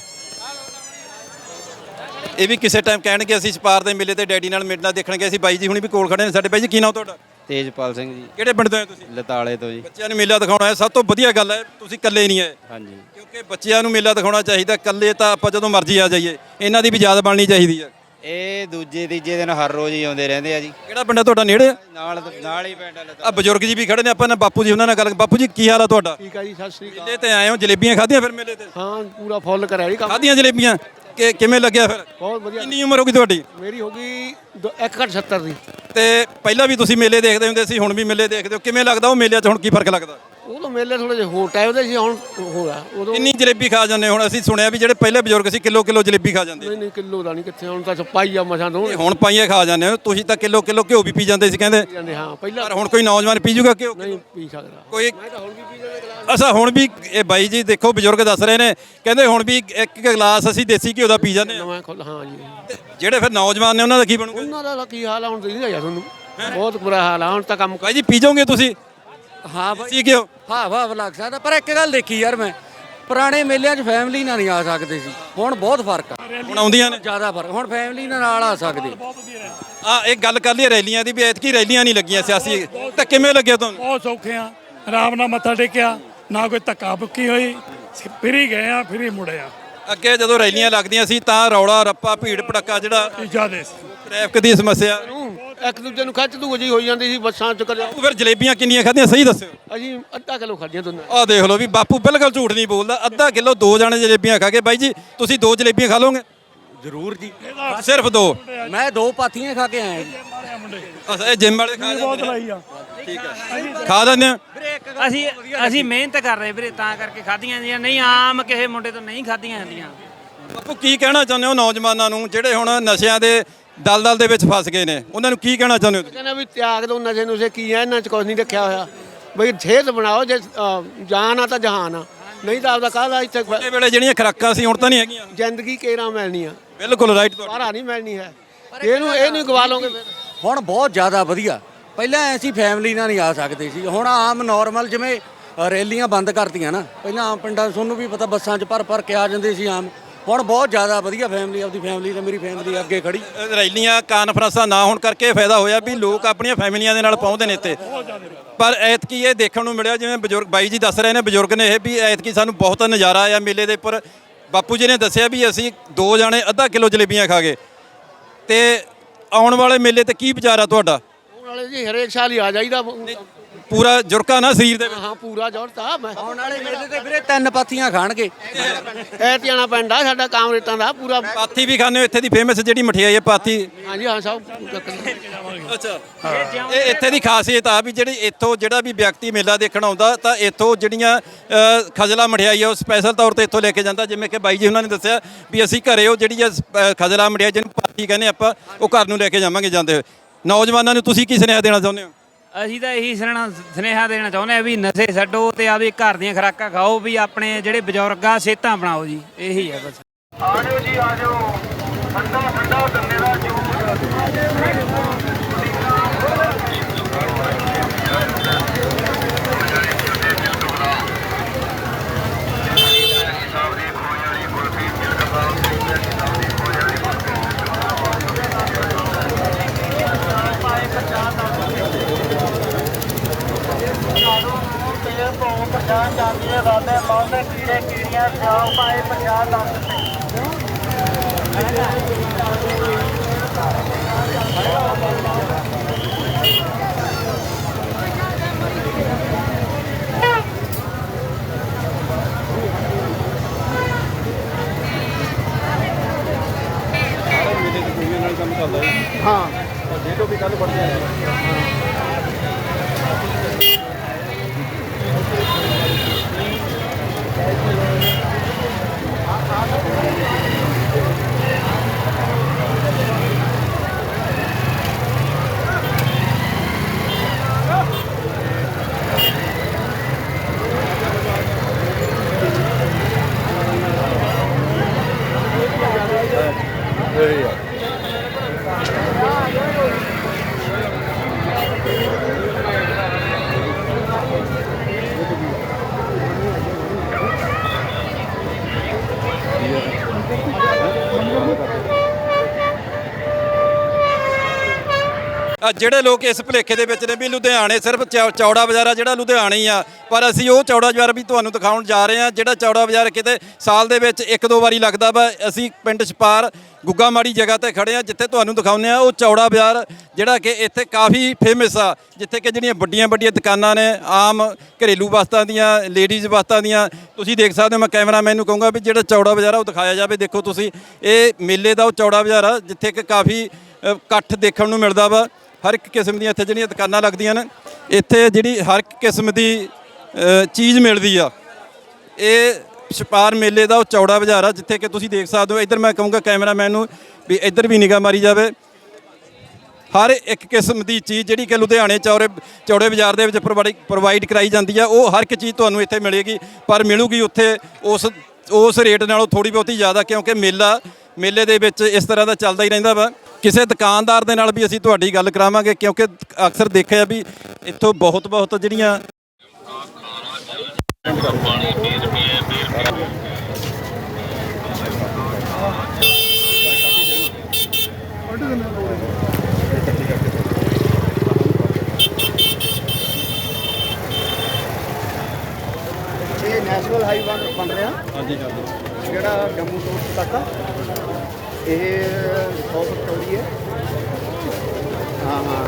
ਇਹ ਵੀ ਕਿਸੇ ਟਾਈਮ ਕਹਿਣਗੇ ਅਸੀਂ ਸਪਾਰ ਦੇ ਮੇਲੇ ਤੇ ਡੈਡੀ ਨਾਲ ਮੇਲਾ ਦੇਖਣ ਗਏ ਸੀ। ਬਾਈ ਜੀ ਹੁਣੀ ਵੀ ਕੋਲ ਖੜੇ ਨੇ ਸਾਡੇ। ਬਾਈ ਜੀ ਕੀ ਨਾਮ ਤੁਹਾਡਾ? ਤੇਜਪਾਲ ਸਿੰਘ ਜੀ। ਕਿਹੜੇ ਪਿੰਡ ਤੋਂ ਆਏ ਤੁਸੀਂ? ਲਤਾਲੇ ਤੋਂ ਜੀ। ਬੱਚਿਆਂ ਨੂੰ ਮੇਲਾ ਦਿਖਾਉਣਾ ਹੈ। ਸਭ ਤੋਂ ਵਧੀਆ ਗੱਲ ਹੈ ਤੁਸੀਂ ਇਕੱਲੇ ਨਹੀਂ ਆਏ। ਹਾਂਜੀ। ਕਿਉਂਕਿ ਬੱਚਿਆਂ ਨੂੰ ਮੇਲਾ ਦਿਖਾਉਣਾ ਚਾਹੀਦਾ। ਇਕੱਲੇ ਤਾਂ ਆਪਾਂ ਜਦੋਂ ਮਰਜ਼ੀ ਆ ਜਾਈਏ। ਇਹਨਾਂ ਦੀ ਵੀ ਯਾਦ ਬਣਨੀ ਚਾਹੀਦੀ ਹੈ। ਇਹ ਦੂਜੇ ਤੀਜੇ ਦਿਨ ਹਰ ਰੋਜ਼ ਹੀ ਆਉਂਦੇ ਰਹਿੰਦੇ ਆ ਜੀ। ਕਿਹੜਾ ਪਿੰਡ ਤੁਹਾਡਾ ਨੇੜੇ ਨਾਲ ਨਾਲ ਹੀ ਪਿੰਡ ਆ ਬਜ਼ੁਰਗ ਜੀ ਵੀ ਖੜੇ ਨੇ ਆਪਾਂ ਨੇ ਬਾਪੂ ਜੀ ਉਹਨਾਂ ਨਾਲ ਗੱਲ ਬਾਪੂ ਜੀ ਕੀ ਹਾਲ ਆ ਤੁਹਾਡਾ? ਠੀਕ ਆ ਜੀ ਸਤਿ ਸ੍ਰੀ ਮੇਲੇ ਤੇ ਆਏ ਹੋ ਜਲੇਬੀਆਂ ਖਾਧੀਆਂ ਫਿਰ ਮੇਲੇ ਤੇ? ਹਾਂ ਪੂਰਾ ਫੁੱਲ ਕਰਿਆ ਜੀ ਕੰਮ। ਖਾਧੀਆਂ ਜਲੇਬੀਆਂ? ਕਿ ਕਿਵੇਂ ਲੱਗਿਆ ਫਿਰ? ਬਹੁਤ ਵਧੀਆ। ਕਿੰਨੀ ਉਮਰ ਹੋ ਗਈ ਤੁਹਾਡੀ? ਮੇਰੀ ਹੋ ਗਈ 170 ਦੀ। ਤੇ ਪਹਿਲਾਂ ਵੀ ਤੁਸੀਂ ਮੇਲੇ ਦੇਖਦੇ ਹੁੰਦੇ ਸੀ ਹੁਣ ਵੀ ਮੇਲੇ ਦੇਖਦੇ ਹੋ। ਕਿਵੇਂ ਲੱਗਦਾ ਉਹ ਮੇਲਿਆਂ 'ਚ ਹੁਣ ਕੀ ਫ਼ਰਕ ਲੱਗਦਾ? ਉਦੋਂ ਮੇਲੇ ਥੋੜੇ ਜਿਹੇ ਹੋਰ ਟਾਈਮ ਦੇ ਸੀ ਹੁਣ ਹੋਇਆ ਉਦੋਂ ਕਿੰਨੀ ਜਲੇਬੀ ਖਾ ਜਾਂਦੇ ਹੁਣ ਅਸੀਂ ਸੁਣਿਆ ਵੀ ਜਿਹੜੇ ਪਹਿਲੇ ਬਜ਼ੁਰਗ ਸੀ ਕਿਲੋ ਕਿਲੋ ਜਲੇਬੀ ਖਾ ਜਾਂਦੇ। ਨਹੀਂ ਨਹੀਂ ਕਿਲੋ ਦਾ ਨਹੀਂ ਕਿੱਥੇ ਹੁਣ ਤਾਂ ਸਪਾਈ ਆ ਮਸਾਂ ਤੋਂ। ਹੁਣ ਪਾਈਏ ਖਾ ਜਾਂਦੇ ਹੋ? ਤੁਸੀਂ ਤਾਂ ਕਿਲੋ ਕਿਲੋ ਘਿਓ ਵੀ ਪੀ ਜਾਂਦੇ ਸੀ ਕਹਿੰਦੇ। ਜਾਂਦੇ ਹਾਂ ਪਹਿਲਾਂ ਪਰ ਹੁਣ ਕੋਈ ਨੌਜਵਾਨ ਪੀ ਜੂਗਾ ਘਿਓ? ਨਹੀਂ ਪੀ ਸਕਦਾ। ਕੋਈ ਮੈਂ ਤਾਂ ਹੁਣ ਵੀ ਪੀ ਜਾਂਦੇ ਗਲਾਸ। ਅੱਛਾ ਹੁਣ ਵੀ ਇਹ ਬਾਈ ਜੀ ਦੇਖੋ ਬਜ਼ੁਰਗ ਦੱਸ ਰਹੇ ਨੇ। ਕਹਿੰਦੇ ਹੁਣ ਵੀ ਇੱਕ ਇੱਕ ਗਲਾਸ ਅਸੀਂ ਦੇਸੀ ਘਿਓ ਦਾ ਪੀ ਜਾਂਦੇ ਹਾਂ। ਨਵਾਂ ਖੁੱਲ ਹਾਂ ਜੀ। ਤੇ ਜਿਹੜੇ ਫਿਰ ਨੌਜਵਾਨ ਨੇ ਉਹਨਾਂ ਦਾ ਕੀ ਬਣੂਗਾ? ਉਹਨਾਂ ਦਾ ਕੀ ਹਾਲ ਆ ਹੁਣ ਤੁਸੀਂ ਦੱਸਿਆ ਤੁਹਾਨੂੰ। ਬਹੁਤ ਬੁਰਾ ਹਾਲ ਆ ਹੁਣ ਤਾਂ ਕੰਮ ਬਾਈ ਜੀ ਪੀ ਜਾਓਗੇ ਤੁਸੀਂ? ਹਾਂ ਦੇਸੀ ਘਿਓ ਹਾਂ ਵਾਹ ਲੱਗ ਸਕਦਾ। ਪਰ ਇੱਕ ਗੱਲ ਦੇਖੀ ਯਾਰ ਮੈਂ। ਪੁਰਾਣੇ ਮੇਲਿਆਂ 'ਚ ਫੈਮਿਲੀ ਨਾਲ ਨਹੀਂ ਆ ਸਕਦੇ ਸੀ। ਹੁਣ ਬਹੁਤ ਫ਼ਰਕ ਆ। ਹੁਣ ਆਉਂਦੀਆਂ ਨੇ। ਜ਼ਿਆਦਾ ਫ਼ਰਕ। ਹੁਣ ਫੈਮਿਲੀ ਨਾਲ ਆ ਸਕਦੇ। ਆ ਇੱਕ ਗੱਲ ਕਰ ਲਈ ਰੈਲੀਆਂ ਦੀ ਵੀ ਐਤਕੀ ਰੈਲੀਆਂ ਨਹੀਂ ਲੱਗੀਆਂ ਸਿਆਸੀ। ਤਾਂ ਕਿਵੇਂ ਲੱਗਿਆ ਤੁਹਾਨੂੰ? ਬਹੁਤ ਸੌਖੇ ਆ। ਆਰਾਮ ਨਾਲ ਮੱਥਾ ਟੇਕਿਆ। ਨਾ ਕੋਈ ਧੱਕਾ ਬੁੱਕੀ ਹੋਈ। ਫਿਰੀ ਗਏ ਆ ਫਿਰੀ ਮੁੜੇ ਆ। ਅੱਗੇ ਜਦੋਂ ਰੈਲੀਆਂ ਲੱਗਦੀਆਂ ਸੀ ਤਾਂ ਰੌਲਾ ਰੱਪਾ ਭੀੜ ਭੜੱਕਾ ਜਿਹੜਾ ਜਿਆਦੇ ਟ੍ਰੈਫਿਕ ਦੀ ਸਮੱਸਿਆ। ਇੱਕ ਦੂਜੇ ਨੂੰ ਖੱਚ ਤੂ ਜੀ ਹੋਈ ਜਾਂਦੀ ਸੀ ਬੱਸਾਂ ਚ ਉਹ ਫਿਰ ਜਲੇਬੀਆਂ ਕਿੰਨੀਆਂ ਖਾਧੀਆਂ ਸਹੀ ਦੱਸਿਓ। ਅਸੀਂ ਅੱਧਾ ਕਿਲੋ ਖਾਧੀਆਂ ਦੋਨਾਂ। ਆਹ ਦੇਖ ਲਓ ਵੀ ਬਾਪੂ ਬਿਲਕੁਲ ਝੂਠ ਨਹੀਂ ਬੋਲਦਾ ਅੱਧਾ ਕਿਲੋ ਦੋ ਜਾਣੇ ਜਲੇਬੀਆਂ ਖਾ ਕੇ ਬਾਈ ਜੀ ਤੁਸੀਂ ਦੋ ਜਲੇਬੀਆਂ ਖਾ ਲਓਗੇ? ਜ਼ਰੂਰ ਜੀ। ਸਿਰਫ ਦੋ? ਮੈਂ ਦੋ ਪਾਥੀਆਂ ਖਾ ਕੇ ਆਇਆ ਜੀ। ਅੱਛਾ ਇਹ ਜਿਮ ਵਾਲੇ ਖਾ ਬਹੁਤ ਜਾਂਦੇ ਲਾਈ ਆ। ਠੀਕ ਹੈ ਖਾ ਲੈਂਦੇ ਆ? ਅਸੀਂ ਅਸੀਂ ਮਿਹਨਤ ਕਰ ਰਹੇ ਵੀਰੇ ਤਾਂ ਕਰਕੇ ਖਾਧੀਆਂ ਜਾਂਦੀਆਂ। ਨਹੀਂ ਆਮ ਕਿਸੇ ਮੁੰਡੇ ਤੋਂ ਨਹੀਂ ਖਾਧੀਆਂ ਜਾਂਦੀਆਂ। ਬਾਪੂ ਕੀ ਕਹਿਣਾ ਚਾਹੁੰਦੇ ਹੋ ਨੌਜਵਾਨਾਂ ਨੂੰ ਜਿਹੜੇ ਹੁਣ ਨਸ਼ਿਆਂ ਦੇ ਦਲਦਲ ਦੇ ਵਿੱਚ ਫਸ ਗਏ ਨੇ। ਉਹਨਾਂ ਨੂੰ ਕੀ ਕਹਿਣਾ ਚਾਹੁੰਦੇ ਹੋ ਤੁਸੀਂ? ਕਹਿੰਦਾ ਵੀ ਤਿਆਗ ਦੋ ਨਸ਼ੇ ਨੁਸ਼ੇ ਕੀ ਆ ਇਹਨਾਂ ਚ ਕੁਝ ਨਹੀਂ ਰੱਖਿਆ ਹੋਇਆ। ਬਈ ਸਿਹਤ ਬਣਾਓ ਜੇ ਜਾਨ ਆ ਤਾਂ ਜਹਾਨ ਆ। ਨਹੀਂ ਤਾਂ ਆਪਦਾ ਕਾਹਦਾ ਇੱਥੇ ਬ- ਇਹ ਵੇਲੇ ਜਿਹੜੀਆਂ ਖਰਾਕਾਂ ਸੀ ਹੁਣ ਤਾਂ ਨਹੀਂ ਹੈਗੀਆਂ। ਜ਼ਿੰਦਗੀ ਕੇਰਾ ਮਿਲਣੀ ਆ ਬਿਲਕੁਲ ਰਾਈਟ ਤੁਹਾਡੀ। ਬਾਹਰਾ ਨਹੀਂ ਮਿਲਣੀ ਹੈ। ਇਹਨੂੰ ਇਹ ਨਹੀਂ ਗਵਾ ਲਓਗੇ। ਫਿਰ ਹੁਣ ਬਹੁਤ ਜ਼ਿਆਦਾ ਵਧੀਆ। ਪਹਿਲਾਂ ਐਸੀ ਫੈਮਿਲੀ ਨਾਲ ਨਹੀਂ ਆ ਸਕਦੇ ਸੀ। ਹੁਣ ਆਮ ਨਾਰਮਲ ਜਿਵੇਂ ਅ, ਰੈਲੀਆਂ ਬੰਦ ਕਰਤੀਆਂ ਨਾ। ਪਹਿਲਾਂ ਆਮ ਪਿੰਡਾਂ 'ਚ ਤੁਹਾਨੂੰ ਵੀ ਪਤਾ ਬੱਸਾਂ 'ਚ ਭਰ ਭਰ ਕੇ ਆ ਜਾਂਦੇ ਸੀ ਆਮ। ਹੁਣ ਬਹੁਤ ਜ਼ਿਆਦਾ ਵਧੀਆ ਫੈਮਿਲੀ ਆਪਦੀ ਫੈਮਿਲੀ ਤੇ ਮੇਰੀ ਫੈਮਿਲੀ ਅੱਗੇ ਖੜੀ। ਰੈਲੀਆਂ ਕਾਨਫਰੰਸਾਂ ਨਾ ਹੋਣ ਕਰਕੇ ਫਾਇਦਾ ਹੋਇਆ ਵੀ ਲੋਕ ਆਪਣੀਆਂ ਫੈਮਿਲੀਆਂ ਦੇ ਨਾਲ ਪਹੁੰਚਦੇ ਨੇ ਇੱਥੇ। ਪਰ ਐਤਕੀ ਇਹ ਦੇਖਣ ਨੂੰ ਮਿਲਿਆ ਜਿਵੇਂ ਬਜ਼ੁਰਗ ਬਾਈ ਜੀ ਦੱਸ ਰਹੇ ਨੇ ਬਜ਼ੁਰਗ ਨੇ ਇਹ ਵੀ ਐਤਕੀ ਸਾਨੂੰ ਬਹੁਤ ਨਜ਼ਾਰਾ ਆਇਆ ਮੇਲੇ ਦੇ ਉੱਪਰ। ਬਾਪੂ ਜੀ ਨੇ ਦੱਸਿਆ ਵੀ ਅਸੀਂ ਦੋ ਜਾਣੇ ਅੱਧਾ ਕਿਲੋ ਜਲੇਬੀਆਂ ਖਾ ਗਏ। ਤੇ ਆਉਣ ਵਾਲੇ ਮੇਲੇ ਤੇ ਕੀ ਵਿਚਾਰ ਆ ਤੁਹਾਡਾ? ਹੁਣ ਵਾਲੇ ਜੀ ਹਰੇਕ ਸਾਲ ਹੀ ਆ ਜਾਈਦਾ। ਪੂਰਾ ਜੁਰਕਾ ਨਾ ਸਰੀਰ ਦੇ ਵਿੱਚ। ਹਾਂ ਪੂਰਾ ਜ਼ੋਰ ਆ ਮੈਂ। ਆਉਣ ਵਾਲੇ ਮੇਲੇ ਤੇ ਵੀਰੇ ਤਿੰਨ ਪਾਥੀਆਂ ਖਾਣਗੇ। ਐਤਿਆਣਾ ਪਿੰਡ ਆ ਸਾਡਾ ਕਾਮਰੇਟਾਂ ਦਾ ਪੂਰਾ ਪਾਥੀ ਵੀ ਖਾਂਦੇ ਹੋ ਇੱਥੇ ਦੀ ਫੇਮਸ ਜਿਹੜੀ ਮਠਿਆਈ ਹੈ ਪਾਥੀ। ਹਾਂਜੀ ਹਾਂ ਸਭ ਅੱਛਾ। ਇਹ ਇੱਥੇ ਦੀ ਖਾਸੀਅਤ ਆ ਵੀ ਜਿਹੜੀ ਇੱਥੋਂ ਜਿਹੜਾ ਵੀ ਵਿਅਕਤੀ ਮੇਲਾ ਦੇਖਣ ਆਉਂਦਾ ਤਾਂ ਇੱਥੋਂ ਜਿਹੜੀਆਂ ਖਜਲਾ ਮਠਿਆਈ ਆ ਉਹ ਸਪੈਸ਼ਲ ਤੌਰ ਤੇ ਇੱਥੋਂ ਲੈ ਕੇ ਜਾਂਦਾ। ਜਿਵੇਂ ਕਿ ਬਾਈ ਜੀ ਉਹਨਾਂ ਨੇ ਦੱਸਿਆ ਵੀ ਅਸੀਂ ਘਰੇ ਉਹ ਜਿਹੜੀ ਖਜਲਾ ਮਠਿਆਈ ਜਿਹਨੂੰ ਪਾਥੀ ਕਹਿੰਦੇ ਆਪਾਂ ਉਹ ਘਰ ਨੂੰ ਲੈ ਕੇ ਜਾਵਾਂਗੇ ਜਾਂਦੇ ਹੋਏ। ਨੌਜਵਾਨਾਂ ਨੂੰ ਤੁਸੀਂ ਕੀ ਸੁਨੇਹਾ ਦੇਣਾ ਚਾਹੁੰਦੇ ਹੋ? ਅਸੀਂ ਤਾਂ ਇਹੀ ਸੁਨੇਹਾ ਸੁਨੇਹਾ ਦੇਣਾ ਚਾਹੁੰਦੇ ਆ ਵੀ ਨਸ਼ੇ ਛੱਡੋ ਤੇ ਆਪਦੀ ਘਰ ਦੀਆਂ ਖੁਰਾਕਾਂ ਖਾਓ ਵੀ ਆਪਣੇ ਜਿਹੜੇ ਬਜ਼ੁਰਗ ਆ ਸਿਹਤਾਂ ਬਣਾਓ ਜੀ ਇਹੀ ਹੈ ਬਸ। ਅ, ਜਿਹੜੇ ਲੋਕ ਇਸ ਭੁਲੇਖੇ ਦੇ ਵਿੱਚ ਨੇ ਵੀ ਲੁਧਿਆਣੇ ਸਿਰਫ ਚੌ- ਚੌੜਾ ਬਾਜ਼ਾਰ ਆ ਜਿਹੜਾ ਲੁਧਿਆਣੇ ਹੀ ਆ, ਪਰ ਅਸੀਂ ਉਹ ਚੌੜਾ ਬਾਜ਼ਾਰ ਵੀ ਤੁਹਾਨੂੰ ਦਿਖਾਉਣ ਜਾ ਰਹੇ ਹਾਂ, ਜਿਹੜਾ ਚੌੜਾ ਬਾਜ਼ਾਰ ਕਿਤੇ ਸਾਲ ਦੇ ਵਿੱਚ ਇੱਕ ਦੋ ਵਾਰੀ ਲੱਗਦਾ ਵਾ। ਅਸੀਂ ਪਿੰਡ ਛਪਾਰ ਗੁੱਗਾ ਮਾੜੀ ਜਗ੍ਹਾ ਤੇ ਖੜੇ ਆ ਜਿੱਥੇ ਤੁਹਾਨੂੰ ਦਿਖਾਉਂਦੇ ਆ ਉਹ ਚੌੜਾ ਬਾਜ਼ਾਰ ਜਿਹੜਾ ਕਿ ਇੱਥੇ ਕਾਫੀ ਫੇਮਸ ਆ, ਜਿੱਥੇ ਕਿ ਜਿਹੜੀਆਂ ਵੱਡੀਆਂ ਵੱਡੀਆਂ ਦੁਕਾਨਾਂ ਨੇ, ਆਮ ਘਰੇਲੂ ਵਸਤਾਂ ਦੀਆਂ ਲੇਡੀਜ਼ ਵਸਤਾਂ ਦੀਆਂ। ਤੁਸੀਂ ਦੇਖ ਸਕਦੇ ਹੋ, ਮੈਂ ਕੈਮਰਾਮੈਨ ਨੂੰ ਕਹੂੰਗਾ ਵੀ ਜਿਹੜਾ ਚੌੜਾ ਬਾਜ਼ਾਰ ਆ ਉਹ ਦਿਖਾਇਆ ਜਾਵੇ। ਦੇਖੋ ਤੁਸੀਂ, ਇਹ ਮੇਲੇ ਦਾ ਉਹ ਚੌੜਾ ਬਾਜ਼ਾਰ ਆ, ਜਿੱਥੇ ਕਿ ਕਾਫੀ ਇਕੱਠ ਦੇਖਣ ਨੂੰ ਮਿਲਦਾ ਵਾ। ਹਰ ਇੱਕ ਕਿਸਮ ਦੀਆਂ ਇੱਥੇ ਜਿਹੜੀਆਂ ਦੁਕਾਨਾਂ ਲੱਗਦੀਆਂ ਨੇ, ਇੱਥੇ ਜਿਹੜੀ ਹਰ ਇੱਕ ਕਿਸਮ ਦੀ ਚੀਜ਼ ਮਿਲਦੀ ਆ। ਇਹ ਛਪਾਰ ਮੇਲੇ ਦਾ ਉਹ ਚੌੜਾ ਬਾਜ਼ਾਰ ਆ, ਜਿੱਥੇ ਕਿ ਤੁਸੀਂ ਦੇਖ ਸਕਦੇ ਹੋ, ਇੱਧਰ ਮੈਂ ਕਹੂੰਗਾ ਕੈਮਰਾਮੈਨ ਨੂੰ ਵੀ ਇੱਧਰ ਵੀ ਨਿਗਾਹ ਮਾਰੀ ਜਾਵੇ। ਹਰ ਇੱਕ ਕਿਸਮ ਦੀ ਚੀਜ਼ ਜਿਹੜੀ ਕਿ ਲੁਧਿਆਣੇ ਚੌੜੇ ਚੌੜੇ ਬਾਜ਼ਾਰ ਦੇ ਵਿੱਚ ਪ੍ਰੋਵਾਈਡ ਕਰਾਈ ਜਾਂਦੀ ਆ, ਉਹ ਹਰ ਇੱਕ ਚੀਜ਼ ਤੁਹਾਨੂੰ ਇੱਥੇ ਮਿਲੇਗੀ, ਪਰ ਮਿਲੂਗੀ ਉੱਥੇ ਉਸ ਉਸ ਰੇਟ ਨਾਲੋਂ ਥੋੜੀ ਬਹੁਤੀ ਜ਼ਿਆਦਾ, ਕਿਉਂਕਿ ਮੇਲਾ, ਮੇਲੇ ਦੇ ਵਿੱਚ ਇਸ ਤਰ੍ਹਾਂ ਦਾ ਚੱਲਦਾ ਹੀ ਰਹਿੰਦਾ ਵਾ। ਕਿਸੇ ਦੁਕਾਨਦਾਰ ਦੇ ਨਾਲ ਵੀ ਅਸੀਂ ਤੁਹਾਡੀ ਗੱਲ ਕਰਾਵਾਂਗੇ ਕਿਉਂਕਿ ਅਕਸਰ ਦੇਖਿਆ ਵੀ ਇੱਥੋਂ ਬਹੁਤ ਬਹੁਤ ਜਿਹੜੀਆਂ ਇਹ ਨੈਸ਼ਨਲ ਹਾਈਵੇ ਬਣ ਰਿਹਾ। ਹਾਂਜੀ ਹਾਂਜੀ। ਜਿਹੜਾ ਜੰਮੂ ਤੋਂ ਤੱਕ ਆ। ਇਹ 100 ਫੁੱਟ ਹੈ। ਹਾਂ ਹਾਂ।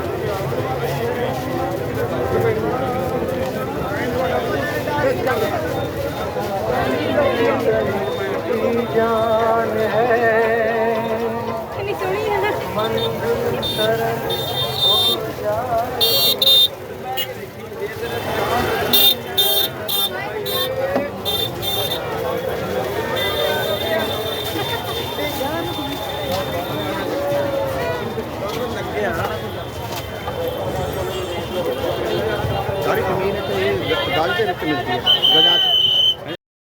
ਜਾਨ ਹੈ ਸਾਰੀ ਜ਼ਮੀਨ ਇੱਥੇ ਇਹ